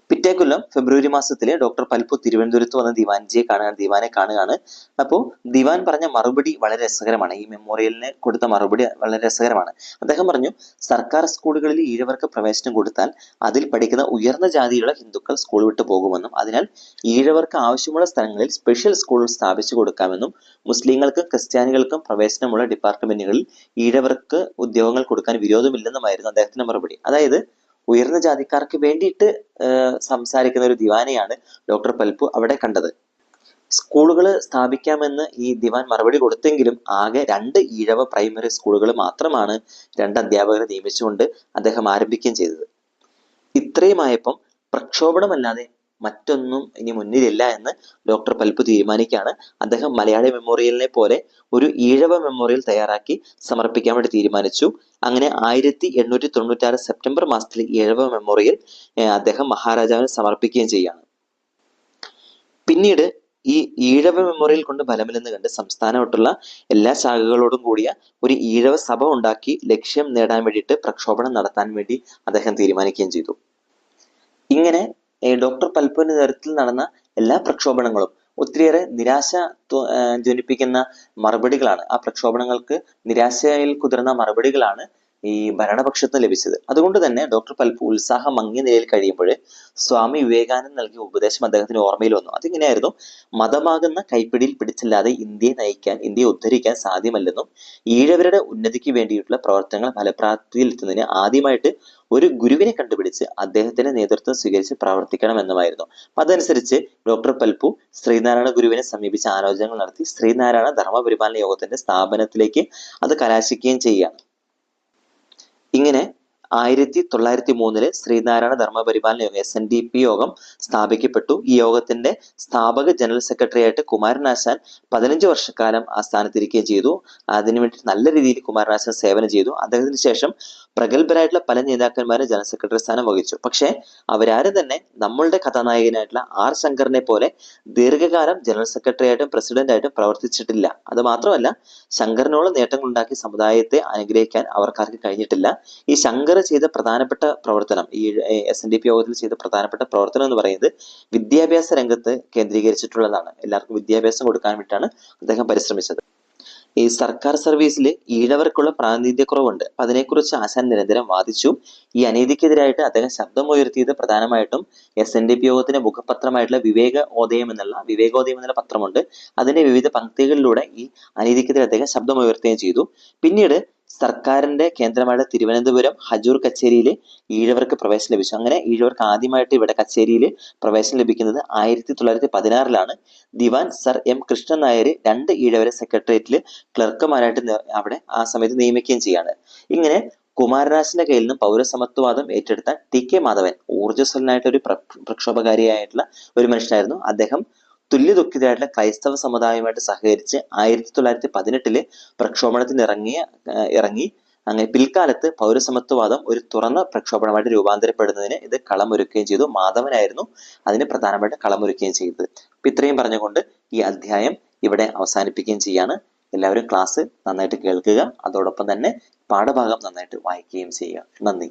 പിറ്റേ കൊല്ലം ഫെബ്രുവരി മാസത്തിൽ ഡോക്ടർ പൽപ്പു തിരുവനന്തപുരത്ത് വന്ന് ദിവാൻജിയെ കാണുകയാണ് ദിവാനെ കാണുകയാണ്. അപ്പോൾ ദിവാൻ പറഞ്ഞ മറുപടി വളരെ രസകരമാണ്. ഈ മെമ്മോറിയലിന് കൊടുത്ത മറുപടി വളരെ രസകരമാണ്. അദ്ദേഹം പറഞ്ഞു സർക്കാർ സ്കൂളുകളിൽ ഈഴവർക്ക് പ്രവേശനം കൊടുത്താൽ അതിൽ പഠിക്കുന്ന ഉയർന്ന ജാതിയിലുള്ള ഹിന്ദുക്കൾ സ്കൂൾ വിട്ടു പോകുമെന്നും അതിനാൽ ഈഴവർക്ക് ആവശ്യമുള്ള സ്ഥലങ്ങളിൽ സ്പെഷ്യൽ സ്കൂൾ സ്ഥാപിച്ചു കൊടുക്കാമെന്നും മുസ്ലിങ്ങൾക്കും ക്രിസ്ത്യാനികൾക്കും പ്രവേശനമുള്ള ഡിപ്പാർട്ട്മെന്റുകളിൽ ഈഴവർക്ക് ഉദ്യോഗങ്ങൾ കൊടുക്കാൻ വിരോധമില്ലെന്നുമായിരുന്നു അദ്ദേഹത്തിന്റെ മറുപടി. അതായത് ഉയർന്ന ജാതിക്കാർക്ക് വേണ്ടിയിട്ട് സംസാരിക്കുന്ന ഒരു ദിവാനെയാണ് ഡോക്ടർ പൽപ്പു അവിടെ കണ്ടത്. സ്കൂളുകൾ സ്ഥാപിക്കാമെന്ന് ഈ ദിവാൻ മറുപടി കൊടുത്തെങ്കിലും ആകെ രണ്ട് ഈഴവ പ്രൈമറി സ്കൂളുകൾ മാത്രമാണ് രണ്ട് അധ്യാപകരെ നിയമിച്ചുകൊണ്ട് അദ്ദേഹം ആരംഭിക്കുകയും ചെയ്തത്. ഇത്രയുമായപ്പം പ്രക്ഷോഭണമല്ലാതെ മറ്റൊന്നും ഇനി മുന്നിലില്ല എന്ന് ഡോക്ടർ പൽപ്പ് തീരുമാനിക്കുകയാണ്. അദ്ദേഹം മലയാളി മെമ്മോറിയലിനെ പോലെ ഒരു ഈഴവ മെമ്മോറിയൽ തയ്യാറാക്കി സമർപ്പിക്കാൻ വേണ്ടി തീരുമാനിച്ചു. അങ്ങനെ ആയിരത്തി എണ്ണൂറ്റി തൊണ്ണൂറ്റാറ് സെപ്റ്റംബർ മാസത്തിൽ ഈഴവ മെമ്മോറിയൽ അദ്ദേഹം മഹാരാജാവിന് സമർപ്പിക്കുകയും ചെയ്യുകയാണ് പിന്നീട് ഈ ഈഴവ മെമ്മോറിയൽ കൊണ്ട് ഫലമില്ലെന്ന് കണ്ട് സംസ്ഥാനമായിട്ടുള്ള എല്ലാ ശാഖകളോടും കൂടിയ ഒരു ഈഴവ സഭ ഉണ്ടാക്കി ലക്ഷ്യം നേടാൻ വേണ്ടിയിട്ട് പ്രക്ഷോഭണം നടത്താൻ വേണ്ടി അദ്ദേഹം തീരുമാനിക്കുകയും ചെയ്തു. ഇങ്ങനെ ഡോക്ടർ പൽപ്പുവിന്റെ നേതൃത്വത്തിൽ നടന്ന എല്ലാ പ്രക്ഷോഭണങ്ങളും ഒത്തിരിയേറെ നിരാശ ജനിപ്പിക്കുന്ന മറുപടികളാണ്. ആ പ്രക്ഷോഭണങ്ങൾക്ക് നിരാശയിൽ കുതിർന്ന മറുപടികളാണ് ഈ ഭരണപക്ഷത്ത് ലഭിച്ചത്. അതുകൊണ്ട് തന്നെ ഡോക്ടർ പൽപു ഉത്സാഹം മങ്ങിയ നിലയിൽ കഴിയുമ്പോൾ സ്വാമി വിവേകാനന്ദൻ നൽകിയ ഉപദേശം അദ്ദേഹത്തിന് ഓർമ്മയിൽ വന്നു. അതിങ്ങനെയായിരുന്നു മതമാകുന്ന കൈപ്പിടിയിൽ പിടിച്ചില്ലാതെ ഇന്ത്യയെ നയിക്കാൻ ഇന്ത്യയെ ഉദ്ധരിക്കാൻ സാധ്യമല്ലെന്നും ഈഴവരുടെ ഉന്നതിക്ക് വേണ്ടിയിട്ടുള്ള പ്രവർത്തനങ്ങൾ ഫലപ്രാപ്തിയിലെത്തുന്നതിന് ആദ്യമായിട്ട് ഒരു ഗുരുവിനെ കണ്ടുപിടിച്ച് അദ്ദേഹത്തിന്റെ നേതൃത്വം സ്വീകരിച്ച് പ്രവർത്തിക്കണമെന്നുമായിരുന്നു. അതനുസരിച്ച് ഡോക്ടർ പൽപ്പു ശ്രീനാരായണ ഗുരുവിനെ സമീപിച്ച് ആലോചനകൾ നടത്തി ശ്രീനാരായണ ധർമ്മപരിപാലന യോഗത്തിന്റെ സ്ഥാപനത്തിലേക്ക് അത് കലാശിക്കുകയും ചെയ്യുകയാണ് ഇങ്ങനെ ആയിരത്തി തൊള്ളായിരത്തി മൂന്നിൽ ശ്രീനാരായണ ധർമ്മപരിപാലന യോഗം എസ് എൻ ഡി പി യോഗം സ്ഥാപിക്കപ്പെട്ടു. ഈ യോഗത്തിന്റെ സ്ഥാപക ജനറൽ സെക്രട്ടറി ആയിട്ട് കുമാരനാശാൻ പതിനഞ്ച് വർഷക്കാലം ആ സ്ഥാനത്തിരിക്കുകയും ചെയ്തു. അതിനുവേണ്ടി നല്ല രീതിയിൽ കുമാരനാശാൻ സേവനം ചെയ്തു. അദ്ദേഹത്തിന് ശേഷം പ്രഗത്ഭരായിട്ടുള്ള പല നേതാക്കന്മാരും ജനറൽ സെക്രട്ടറി സ്ഥാനം വഹിച്ചു. പക്ഷേ അവരാരും തന്നെ? നമ്മളുടെ കഥാനായകനായിട്ടുള്ള ആർ ശങ്കറിനെ പോലെ ദീർഘകാലം ജനറൽ സെക്രട്ടറി ആയിട്ടും പ്രസിഡന്റ് ആയിട്ടും പ്രവർത്തിച്ചിട്ടില്ല. അത് മാത്രമല്ല ശങ്കറിനോളം നേട്ടങ്ങൾ ഉണ്ടാക്കി സമുദായത്തെ അനുഗ്രഹിക്കാൻ അവർക്കാർക്ക് കഴിഞ്ഞിട്ടില്ല. ഈ ശങ്കർ ചെയ്ത പ്രധാനപ്പെട്ട പ്രവർത്തനം ഈ എസ് എൻ ഡി പി യോഗത്തിൽ ചെയ്ത പ്രധാനപ്പെട്ട പ്രവർത്തനം എന്ന് പറയുന്നത് വിദ്യാഭ്യാസ രംഗത്ത് കേന്ദ്രീകരിച്ചിട്ടുള്ളതാണ്. എല്ലാവർക്കും വിദ്യാഭ്യാസം കൊടുക്കാൻ വേണ്ടിയിട്ടാണ് അദ്ദേഹം പരിശ്രമിച്ചത്. ഈ സർക്കാർ സർവീസിൽ ഈഴവർക്കുള്ള പ്രാതിനിധ്യക്കുറവുണ്ട്. അപ്പൊ അതിനെക്കുറിച്ച് ആശാൻ നിരന്തരം വാദിച്ചു. ഈ അനീതിക്കെതിരായിട്ട് അദ്ദേഹം ശബ്ദമുയർത്തിയത് പ്രധാനമായിട്ടും എസ് എൻ ഡി പി യോഗത്തിന്റെ മുഖപത്രമായിട്ടുള്ള വിവേക ഓദയം എന്നുള്ള വിവേകോദയം എന്നുള്ള പത്രമുണ്ട്. അതിന്റെ വിവിധ പങ്ക്തികളിലൂടെ ഈ അനീതിക്കെതിരെ അദ്ദേഹം ശബ്ദമുയർത്തുകയും ചെയ്തു. പിന്നീട് സർക്കാരിന്റെ കേന്ദ്രമായ തിരുവനന്തപുരം ഹജൂർ കച്ചേരിയിൽ ഈഴവർക്ക് പ്രവേശനം ലഭിച്ചു. അങ്ങനെ ഈഴവർക്ക് ആദ്യമായിട്ട് ഇവിടെ കച്ചേരിയിൽ പ്രവേശനം ലഭിക്കുന്നത് ആയിരത്തി തൊള്ളായിരത്തി പതിനാറിലാണ് ദിവാൻ സർ എം കൃഷ്ണൻ നായർ രണ്ട് ഈഴവരെ സെക്രട്ടേറിയറ്റിൽ ക്ലർക്കുമാരായിട്ട് അവിടെ ആ സമയത്ത് നിയമിക്കുകയും ചെയ്യാണ്. ഇങ്ങനെ കുമാരനാശിന്റെ കയ്യിൽ നിന്നും പൗരസമത്വവാദം ഏറ്റെടുത്ത ടി കെ മാധവൻ ഊർജസ്വലനായിട്ട് ഒരു പ്ര- പ്രക്ഷോഭകാരിയായിട്ടുള്ള ഒരു മനുഷ്യനായിരുന്നു. അദ്ദേഹം തുല്യദുഃഖിതരായിട്ടുള്ള ക്രൈസ്തവ സമുദായവുമായിട്ട് സഹകരിച്ച് ആയിരത്തി തൊള്ളായിരത്തി പതിനെട്ടിൽ പ്രക്ഷോഭണത്തിന് ഇറങ്ങിയ ഇറങ്ങി അങ്ങനെ പിൽക്കാലത്ത് പൗരസമത്വവാദം ഒരു തുറന്ന പ്രക്ഷോഭണമായിട്ട് രൂപാന്തരപ്പെടുന്നതിന് ഇത് കളമൊരുക്കുകയും ചെയ്തു. മാധവനായിരുന്നു അതിന് പ്രധാനമായിട്ട് കളമൊരുക്കുകയും ചെയ്തത്. അപ്പൊ ഇത്രയും പറഞ്ഞുകൊണ്ട് ഈ അധ്യായം ഇവിടെ അവസാനിപ്പിക്കുകയും ചെയ്യാണ്. എല്ലാവരും ക്ലാസ് നന്നായിട്ട് കേൾക്കുക. അതോടൊപ്പം തന്നെ പാഠഭാഗം നന്നായിട്ട് വായിക്കുകയും ചെയ്യുക. നന്ദി.